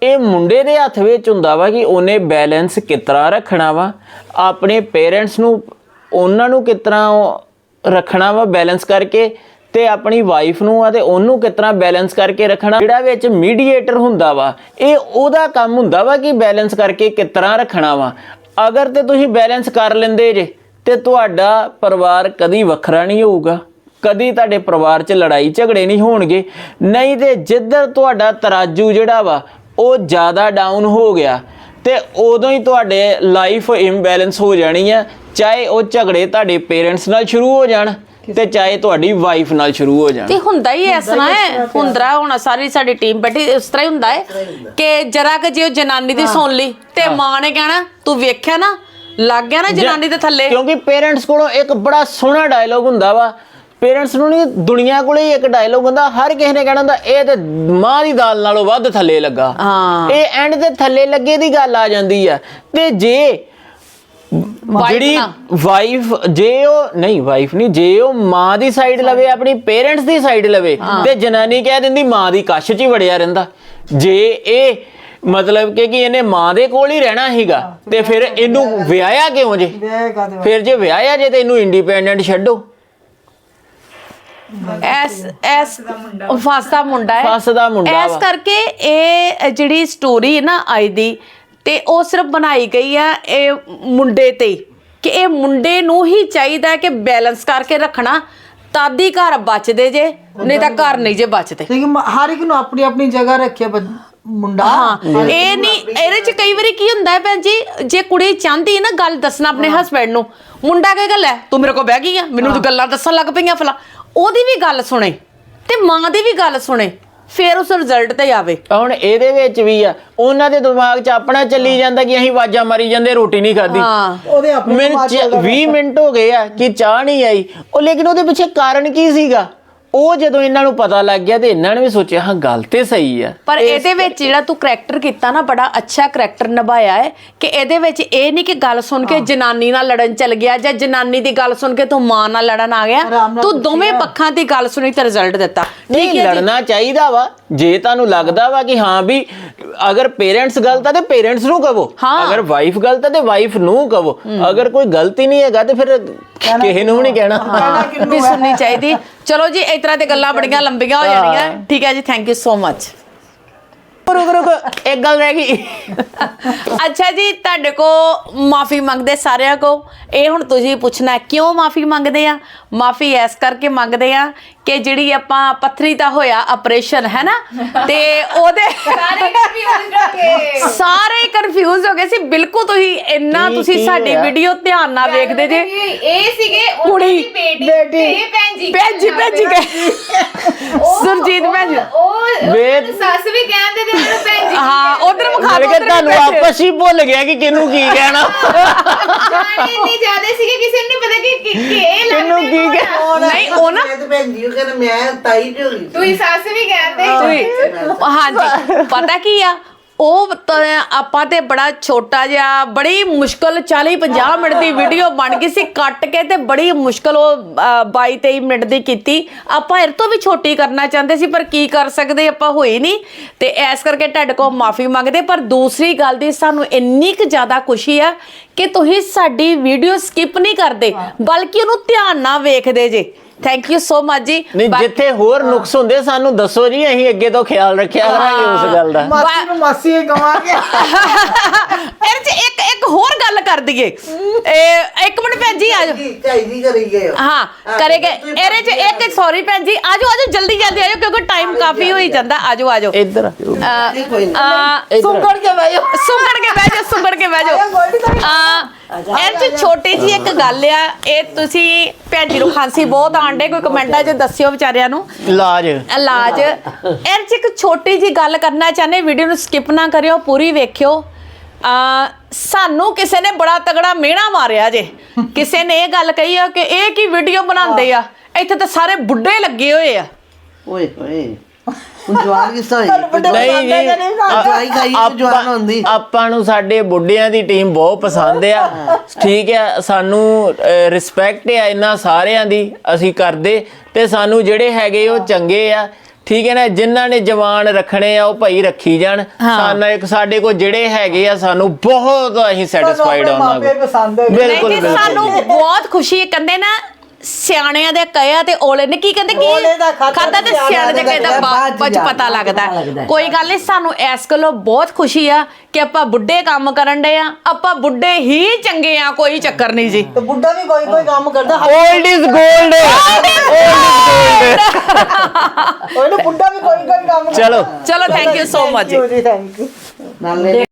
ਇਹ ਮੁੰਡੇ ਦੇ ਹੱਥ ਵਿੱਚ ਹੁੰਦਾ ਵਾ ਕਿ ਉਹਨੇ ਬੈਲੈਂਸ ਕਿਤਰਾ ਰੱਖਣਾ ਵਾ? ਆਪਣੇ ਪੇਰੈਂਟਸ ਨੂੰ, ਉਹਨਾਂ ਨੂੰ ਕਿਤਰਾ ਰੱਖਣਾ ਵਾ ਬੈਲੈਂਸ ਕਰਕੇ ਤੇ ਆਪਣੀ ਵਾਈਫ ਨੂੰ ਆ ਤੇ ਉਹਨੂੰ ਕਿਤਨਾ ਬੈਲੈਂਸ ਕਰਕੇ ਰੱਖਣਾ? ਜਿਹੜਾ ਵਿੱਚ ਮੀਡੀਏਟਰ ਹੁੰਦਾ ਵਾ, ਇਹ ਉਹਦਾ ਕੰਮ ਹੁੰਦਾ ਵਾ ਕਿ ਬੈਲੈਂਸ ਕਰਕੇ ਕਿਤਨਾ ਰੱਖਣਾ ਵਾ? ਅਗਰ ਤੇ ਤੁਸੀਂ ਬੈਲੈਂਸ ਕਰ ਲੈਂਦੇ ਜੇ, ਤੇ ਤੁਹਾਡਾ ਪਰਿਵਾਰ ਕਦੀ ਵੱਖਰਾ ਨਹੀਂ ਹੋਊਗਾ। ਕਦੀ ਤੁਹਾਡੇ ਪਰਿਵਾਰ 'ਚ ਲੜਾਈ ਝਗੜੇ ਨਹੀਂ ਹੋਣਗੇ। ਨਹੀਂ ਤੇ ਜਿੱਧਰ ਤੁਹਾਡਾ ਤਰਾਜੂ ਜਿਹੜਾ ਵਾ ਉਹ ਜ਼ਿਆਦਾ ਡਾਊਨ ਹੋ ਗਿਆ ਤੇ ਉਦੋਂ ਹੀ ਤੁਹਾਡੇ ਲਾਈਫ ਇੰਬੈਲੈਂਸ ਹੋ ਜਾਣੀ ਆ ਚਾਹੇ ਉਹ ਝਗੜੇ ਤੁਹਾਡੇ ਪੇਰੈਂਟਸ ਨਾਲ ਸ਼ੁਰੂ ਹੋ ਜਾਣ ਤੇ ਚਾਹੇ ਤੁਹਾਡੀ ਵਾਈਫ ਨਾਲ ਸ਼ੁਰੂ ਹੋ ਜਾਣ। ਤੇ ਹੁੰਦਾ ਹੀ ਇਸ ਤਰ੍ਹਾਂ ਹੈ ਹੁੰਦਰਾ ਹੁਣ ਸਾਰੀ ਸਾਡੀ ਟੀਮ ਬੈਠੀ ਇਸ ਤਰ੍ਹਾਂ ਹੀ ਹੁੰਦਾ ਹੈ ਕਿ ਜਰਾ ਕਿ ਜੇ ਉਹ ਜਨਾਨੀ ਦੀ ਸੁਣ ਲਈ ਤੇ ਮਾਂ ਨੇ ਕਹਿਣਾ ਤੂੰ ਵੇਖਿਆ ਨਾ ਲੱਗ ਗਿਆ ਨਾ ਜਨਾਨੀ ਦੇ ਥੱਲੇ? ਕਿਉਂਕਿ ਪੇਰੈਂਟਸ ਕੋਲੋਂ ਇੱਕ ਬੜਾ ਸੋਹਣਾ ਡਾਇਲੋਗ ਹੁੰਦਾ ਵਾ ਪੇਰੈਂਟਸ ਨੂੰ ਨਹੀਂ ਦੁਨੀਆ ਕੋਲੇ ਹੀ ਇੱਕ ਡਾਇਲੋਗ ਹੁੰਦਾ ਹਰ ਕਿਸੇ ਨੇ ਕਹਿਣਾ ਹੁੰਦਾ ਇਹ ਤੇ ਮਾਂ ਦੀ ਦਾਲ ਨਾਲੋਂ ਵੱਧ ਥੱਲੇ ਲੱਗਾ। ਹਾਂ। ਇਹ ਐਂਡ ਤੇ ਥੱਲੇ ਲੱਗੇ ਦੀ ਗੱਲ ਆ ਜਾਂਦੀ ਆ। ਤੇ ਜੇ ਜਿਹੜੀ। ਵਾਈਫ ਜੇ ਉਹ ਨਹੀਂ ਵਾਈਫ ਨਹੀਂ ਜੇ ਉਹ ਮਾਂ ਦੀ ਸਾਈਡ ਲਵੇ ਆਪਣੀ ਪੇਰੈਂਟਸ ਦੀ ਸਾਈਡ ਲਵੇ ਤੇ ਜਨਾਨੀ ਕਹਿ ਦਿੰਦੀ ਮਾਂ ਦੀ ਕੱਛ 'ਚ ਹੀ ਵੜਿਆ ਰਹਿੰਦਾ। ਜੇ ਇਹ ਮਤਲਬ ਕਿ ਕਿ ਇਹਨੇ ਮਾਂ ਦੇ ਕੋਲ ਹੀ ਰਹਿਣਾ ਹੈਗਾ ਤੇ ਫਿਰ ਇਹਨੂੰ ਵਿਆਹਿਆ ਕਿਉਂ ਜੇ? ਫਿਰ ਜੇ ਵਿਆਹਿਆ ਜੇ ਤੇ ਇਹਨੂੰ ਇੰਡੀਪੈਂਡੈਂਟ ਛੱਡੋ। ਐਸ ਐਸ ਫਸਦਾ ਮੁੰਡਾ ਹੈ। ਫਸਦਾ ਮੁੰਡਾ ਐਸ। ਕਰਕੇ ਇਹ ਜਿਹੜੀ ਸਟੋਰੀ ਹੈ ਨਾ ਆਈ ਦੀ ਤੇ ਉਹ ਸਿਰਫ ਬਣਾਈ ਗਈ ਆ ਇਹ ਮੁੰਡੇ ਤੇ ਕਿ ਇਹ ਮੁੰਡੇ ਨੂੰ ਹੀ ਚਾਹੀਦਾ ਕਿ ਬੈਲੈਂਸ ਕਰਕੇ ਰੱਖਣਾ ਤਦ ਹੀ ਘਰ ਬਚਦੇ ਜੇ ਨਹੀਂ ਤਾਂ ਘਰ ਨਹੀਂ ਜੇ ਬਚਦੇ। ਹਰ ਇੱਕ ਨੂੰ ਆਪਣੀ ਆਪਣੀ ਜਗ੍ਹਾ ਰੱਖਿਆ ਬੱਚ- ਮੁੰਡਾ? ਹਾਂ ਇਹ ਨਹੀਂ ਇਹਦੇ ਚ ਕਈ ਵਾਰੀ ਕੀ ਹੁੰਦਾ ਹੈ ਭੈਣ ਜੀ ਜੇ ਕੁੜੀ ਚਾਹੁੰਦੀ ਹੈ ਨਾ ਗੱਲ ਦੱਸਣਾ ਆਪਣੇ ਹਸਬੰਡ ਨੂੰ ਮੁੰਡਾ ਕਹੇਗਾ ਲੈ ਤੂੰ ਮੇਰੇ ਕੋਲ ਬਹਿ ਗਈ ਆ ਮੈਨੂੰ ਤਾਂ ਗੱਲਾਂ ਦੱਸਣ ਲੱਗ ਪਈਆਂ ਫਲਾ। ਉਹਦੀ ਵੀ ਗੱਲ ਸੁਣੇ ਤੇ ਮਾਂ ਦੀ ਵੀ ਗੱਲ ਸੁਣੇ ਫਿਰ ਉਸ ਰਿਜ਼ਲਟ ਤੇ ਆਵੇ। ਹੁਣ ਇਹਦੇ ਵਿੱਚ ਵੀ ਆ ਉਹਨਾਂ ਦੇ ਦਿਮਾਗ 'ਚ ਆਪਣਾ ਚੱਲੀ ਜਾਂਦਾ ਕਿ ਅਸੀਂ ਆਵਾਜ਼ਾਂ ਮਾਰੀ ਜਾਂਦੇ ਰੋਟੀ ਨਹੀਂ ਖਾਧੀ। ਹਾਂ। ਉਹਦੇ ਆਪਣੇ ਮੈਨੂੰ ਦਿਮਾਗ 'ਚ ਚੱਲਦਾ 20 ਮਿੰਟ ਹੋ ਗਏ ਆ ਕਿ ਚਾਹ ਨਹੀਂ ਆਈ। ਉਹ ਲੇਕਿਨ ਉਹਦੇ ਪਿੱਛੇ ਕਾਰਨ ਕੀ ਸੀਗਾ? ਉਹ ਜਦੋਂ ਇਹਨਾਂ ਨੂੰ ਪਤਾ ਲੱਗ ਗਿਆ ਤੇ ਇਹਨਾਂ ਨੇ ਵੀ ਸੋਚਿਆ ਹਾਂ ਗੱਲ ਤੇ ਸਹੀ ਆ। ਪਰ ਇਹਦੇ ਵਿੱਚ ਜਿਹੜਾ ਤੂੰ ਕਰੈਕਟਰ ਕੀਤਾ ਨਾ ਬੜਾ ਅੱਛਾ ਕਰੈਕਟਰ ਨਿਭਾਇਆ ਹੈ ਕਿ ਇਹਦੇ ਵਿੱਚ ਇਹ ਨਹੀਂ ਕਿ ਗੱਲ ਸੁਣ ਕੇ ਜਨਾਨੀ ਨਾਲ ਲੜਨ ਚੱਲ ਗਿਆ ਜਾਂ ਜਨਾਨੀ ਦੀ ਗੱਲ ਸੁਣ ਕੇ ਤੂੰ ਮਾਂ ਨਾਲ ਲੜਨ ਆ ਗਿਆ। ਤੂੰ ਦੋਵੇਂ ਪੱਖਾਂ ਦੀ ਗੱਲ ਸੁਣੀ ਤੇ ਰਿਜ਼ਲਟ ਦਿੱਤਾ। ਨਹੀਂ ਲੜਨਾ ਚਾਹੀਦਾ ਵਾ। ਜੇ ਤੁਹਾਨੂੰ ਲੱਗਦਾ ਵਾ ਕਿ ਹਾਂ ਵੀ ਅਗਰ ਪੇਰੈਂਟਸ ਗਲਤ ਆ ਤੇ ਪੇਰੈਂਟਸ ਨੂੰ ਕਹੋ। ਅਗਰ ਵਾਈਫ ਗਲਤ ਆ ਤੇ ਵਾਈਫ ਨੂੰ ਕਹੋ ਅਗਰ ਕੋਈ ਗਲਤੀ ਨਹੀਂ ਹੈਗਾ ਤੇ ਫਿਰ ਕਿਸੇ ਨੂੰ ਨਹੀਂ ਕਹਿਣਾ। ਵੀ ਸੁਣਨੀ ਚਾਹੀਦੀ। ਚਲੋ ਜੀ ਇਸ ਤਰ੍ਹਾਂ ਦੇ ਗੱਲਾਂ ਬੜੀਆਂ ਲੰਬੀਆਂ ਹੋ ਜਾਣੀਆਂ। ਠੀਕ ਹੈ ਜੀ ਥੈਂਕ ਯੂ ਸੋ ਮਚ ਰੁਕ ਰੁਕ ਇੱਕ ਗੱਲ ਰਹਿ ਗਈ। ਅੱਛਾ ਜੀ ਤੁਹਾਡੇ ਕੋ ਮਾਫੀ ਮੰਗਦੇ ਸਾਰਿਆਂ ਕੋ ਇਹ ਹੁਣ ਤੁਸੀਂ ਪੁੱਛਣਾ ਹੈ, ਕਿਉਂ ਮਾਫੀ ਮੰਗਦੇ ਆ? ਮਾਫੀ ਐਸ ਕਰਕੇ ਮੰਗਦੇ ਆ ਕਿ ਜਿਹੜੀ ਆਪਾਂ ਪੱਥਰੀ ਦਾ ਹੋਇਆ ਆਪਰੇਸ਼ਨ ਹੈ ਨਾ ਤੇ ਉਹਦੇ ਸਾਰੇ ਕਨਫਿਊਜ਼ ਸਾਰੇ ਕਨਫਿਊਜ਼ ਹੋ ਗਏ ਸੀ। ਬਿਲਕੁਲ ਤੁਸੀਂ ਇੰਨਾ ਕੀ- ਤੁਸੀਂ ਕੀ ਸਾਡੀ ਹੋਇਆ? ਵੀਡੀਓ ਧਿਆਨ ਨਾਲ ਵੇਖਦੇ ਜੇ। ਇਹ ਸੀਗੇ ਕੁੜੀ, ਦੀ ਬੇਟੀ ਭੈਣ ਜੀ ਭੈਣ ਜੀ ਭੈਣ ਜੀ ਕਹੇ ਸੁਰਜੀਤ ਭੈਣ ਜੀ। ਉਹ ਵੇ- ਸੱਸ ਵੀ ਕਹਿੰਦੇ ਹਾਂ ਉਧਰ ਦਿਓ ਕਿ ਉੱਧਰ ਤੁਹਾਨੂੰ। ਆਪਸ ਹੀ ਭੁੱਲ ਗਿਆ ਕਿ ਕਿਹਨੂੰ ਕੀ ਕਹਿਣਾ ਜਾਣੇ ਨਹੀਂ ਜ਼ਿਆਦਾ ਸੀਗੇ ਕਿਸੇ ਨੂੰ ਨਹੀਂ ਪਤਾ ਕਿ ਕਿ ਕਿ ਇਹ ਕਿਹਨੂੰ ਲੱਗਦੇ ਕੀ ਕੌਣ ਆ। ਨਹੀਂ ਉਹ ਨਾ ਮੈਂ ਤੇ ਭੈਣ ਜੀ ਨੂੰ ਕਹਿੰਦਾ ਮੈਂ ਤਾਈ ਜੀ ਹੋ ਗਈ ਤੁਸੀਂ ਸੱਸ ਵੀ ਕਹਿੰਦੇ ਤੁਸੀਂ ਹਾਂਜੀ ਪਤਾ ਕੀ ਆ ਉਹ ਆਪਾਂ ਤੇ ਬੜਾ ਛੋਟਾ ਜਿਹਾ ਬੜੀ ਮੁਸ਼ਕਲ 40 50 ਮਿੰਟ ਦੀ ਵੀਡੀਓ ਬਣ ਗਈ ਸੀ। ਕੱਟ ਕੇ ਤੇ ਬੜੀ ਮੁਸ਼ਕਲ ਉਹ ਅ, 22 23 ਮਿੰਟ ਦੀ ਕੀਤੀ। ਆਪਾਂ ਇਹ ਤੋਂ ਵੀ ਛੋਟੀ ਕਰਨਾ ਚਾਹੁੰਦੇ ਸੀ ਪਰ ਕੀ ਕਰ ਸਕਦੇ ਆਪਾਂ ਹੋਈ ਨਹੀਂ। ਤੇ ਐਸ ਕਰਕੇ ਤੁਹਾਡੇ ਕੋਲ ਮਾਫੀ ਮੰਗਦੇ ਪਰ ਦੂਸਰੀ ਗੱਲ ਦੀ ਸਾਨੂੰ ਇੰਨੀ ਕੁ ਜ਼ਿਆਦਾ ਖੁਸ਼ੀ ਆ ਕਿ ਤੁਸੀਂ ਸਾਡੀ ਵੀਡੀਓ ਸਕਿਪ ਨਹੀਂ ਕਰਦੇ ਬਲਕਿ ਉਹਨੂੰ ਧਿਆਨ ਨਾਲ ਵੇਖਦੇ ਜੇ। ਥੈਂਕ ਯੂ ਸੋ ਮਚ ਜੀ। ਨਹੀਂ ਬਾ- ਜਿੱਥੇ ਹੋਰ ਨੁਕਸ ਹੁੰਦੇ ਸਾਨੂੰ ਦੱਸੋ ਜੀ ਅਸੀਂ ਅੱਗੇ ਤੋਂ ਖਿਆਲ ਰੱਖਿਆ ਕਰਾਂਗੇ ਉਸ ਗੱਲ ਦਾ। ਮਾਸੀ ਨੂੰ ਮਾਸੀ ਹੀ ਕਵਾਂਗੇ। ਇਹਦੇ ਚ ਇੱਕ ਇੱਕ ਹੋਰ ਗੱਲ ਕਰ ਦਈਏ। ਇਹ ਇੱਕ ਮਿੰਟ ਭੈਣ ਜੀ ਆ ਜਾਓ ਕੀ ਚਾਹੀਦੀ ਕਰੀ ਗਏ ਹੋ। ਹਾਂ ਕਰੇਗੇ ਇਹਦੇ ਚ ਇੱਕ ਸੌਰੀ ਭੈਣ ਜੀ ਆਜੋ ਆਜੋ ਜਲਦੀ ਜਲਦੀ ਆਜੋ ਕਿਉਂਕਿ ਟਾਈਮ ਕਾਫੀ ਹੋਈ ਜਾਂਦਾ। ਆਜੋ ਆਜੋ। ਇੱਧਰ ਆ। ਨਹੀਂ ਕੋਈ ਨਹੀਂ ਆ। ਸੁੰਗੜ ਕੇ ਬਹਿ ਜਾਓ। ਸੁੰਗੜ ਕੇ ਬਹਿ ਜਾਓ ਸੁੰਗੜ ਕੇ ਬਹਿ ਜਾਓ। ਆ ਇਹ ਚ ਛੋਟੀ ਜੀ ਇੱਕ ਗੱਲ ਆ ਇਹ ਤੁਸੀਂ ਭੈਣ ਜੀ ਨੂੰ ਖਾਂਸੀ ਬਹੁਤ ਆਂਡੇ ਕੋਈ ਕਮੈਂਟਾਂ 'ਚ ਦੱਸਿਓ ਵਿਚਾਰਿਆਂ ਨੂੰ। ਇਲਾਜ। ਇਲਾਜ। ਇਹ 'ਚ ਇੱਕ ਛੋਟੀ ਜੀ ਗੱਲ ਕਰਨਾ ਚਾਹੁੰਦੇ ਵੀਡੀਓ ਨੂੰ ਸਕਿਪ ਨਾ ਕਰਿਓ ਪੂਰੀ ਵੇਖਿਓ। ਆ ਸਾਨੂੰ ਕਿਸੇ ਨੇ ਬੜਾ ਤਗੜਾ ਮਿਹਣਾ ਮਾਰਿਆ ਜੇ। ਕਿਸੇ ਨੇ ਇਹ ਗੱਲ ਕਹੀ ਆ ਕਿ ਇਹ ਕੀ ਵੀਡੀਓ ਬਣਾਉਂਦੇ ਆ? ਇੱਥੇ ਤਾਂ ਸਾਰੇ ਬੁੱਢੇ ਲੱਗੇ ਹੋਏ ਆ। ਓਏ ਹੋਏ। ਜਵਾਨ ਕਿਸ ਤਰ੍ਹਾਂ ਹੋਈ? ਨਹੀਂ ਜੀ ਦਵਾਈ ਖਾਈ ਤੇ ਜਵਾਨ ਹੁੰਦੀ। ਆਪਾਂ ਨੂੰ ਸਾਡੇ ਬੁੱਢਿਆਂ ਦੀ ਟੀਮ ਬਹੁਤ ਪਸੰਦ ਆ। ਠੀਕ ਆ ਸਾਨੂੰ ਰਿਸਪੈਕਟ ਆ ਇਹਨਾਂ ਸਾਰਿਆਂ ਦੀ ਅਸੀਂ ਕਰਦੇ। ਤੇ ਸਾਨੂੰ ਜਿਹੜੇ ਹੈਗੇ ਉਹ ਚੰਗੇ ਆ। ਠੀਕ ਹੈ ਨਾ ਜਿਨ੍ਹਾਂ ਨੇ ਜਵਾਨ ਰੱਖਣੇ ਆ ਉਹ ਭਾਈ ਰੱਖੀ ਜਾਣ। ਸਾਨੂੰ ਇੱਕ ਸਾਡੇ ਕੋਲ ਜਿਹੜੇ ਹੈਗੇ ਆ ਸਾਨੂੰ ਬਹੁਤ ਅਸੀਂ ਸੈਟੀਸਫਾਈਡ ਆ ਉਹਨਾਂ ਕੋਲ। ਬਿਲਕੁਲ ਬਿਲਕੁਲ। ਸਾਨੂੰ ਬਹੁਤ ਖੁਸ਼ੀ ਹੈ। ਕਹਿੰਦੇ ਨਾ ਸਿਆਣਿਆਂ ਦੇ ਕਹਿਆ ਤੇ ਓਲੇ ਨੇ ਕੀ ਕਹਿੰਦੇ? ਓਲੇ ਦਾ ਕੀ ਖਾਦਾ ਤੇ ਸਿਆਣਿਆਂ ਸਿਆਣੇ ਦੇ ਕਹਿੰਦਾ ਬਾਅਦ ਚ ਪਤਾ ਲੱਗਦਾ। ਕੋਈ ਗੱਲ ਨਹੀਂ ਸਾਨੂੰ ਇਸ ਗੱਲੋਂ ਬਹੁਤ ਖੁਸ਼ੀ ਆ ਕਿ ਆਪਾਂ ਬੁੱਢੇ ਕੰਮ ਕਰਨ ਦੇ ਆ। ਆਪਾਂ ਬੁੱਢੇ ਹੀ ਚੰਗੇ ਆ ਕੋਈ ਚੱਕਰ ਨਹੀਂ ਜੀ। ਤੇ ਬੁੱਢਾ ਵੀ ਕੋਈ ਕੋਈ ਕੰਮ ਕਰਦਾ 올ਡ ਇਜ਼ 골ਡ ਉਹਨੇ ਬੁੱਢਾ ਵੀ ਕੋਈ ਕੋਈ ਕੰਮ ਕਰਦਾ। ਚਲੋ। ਚਲੋ ਥੈਂਕ ਯੂ ਸੋ ਮਚ ਜੀ ਜੀ ਥੈਂਕ ਯੂ ਨਾਲੇ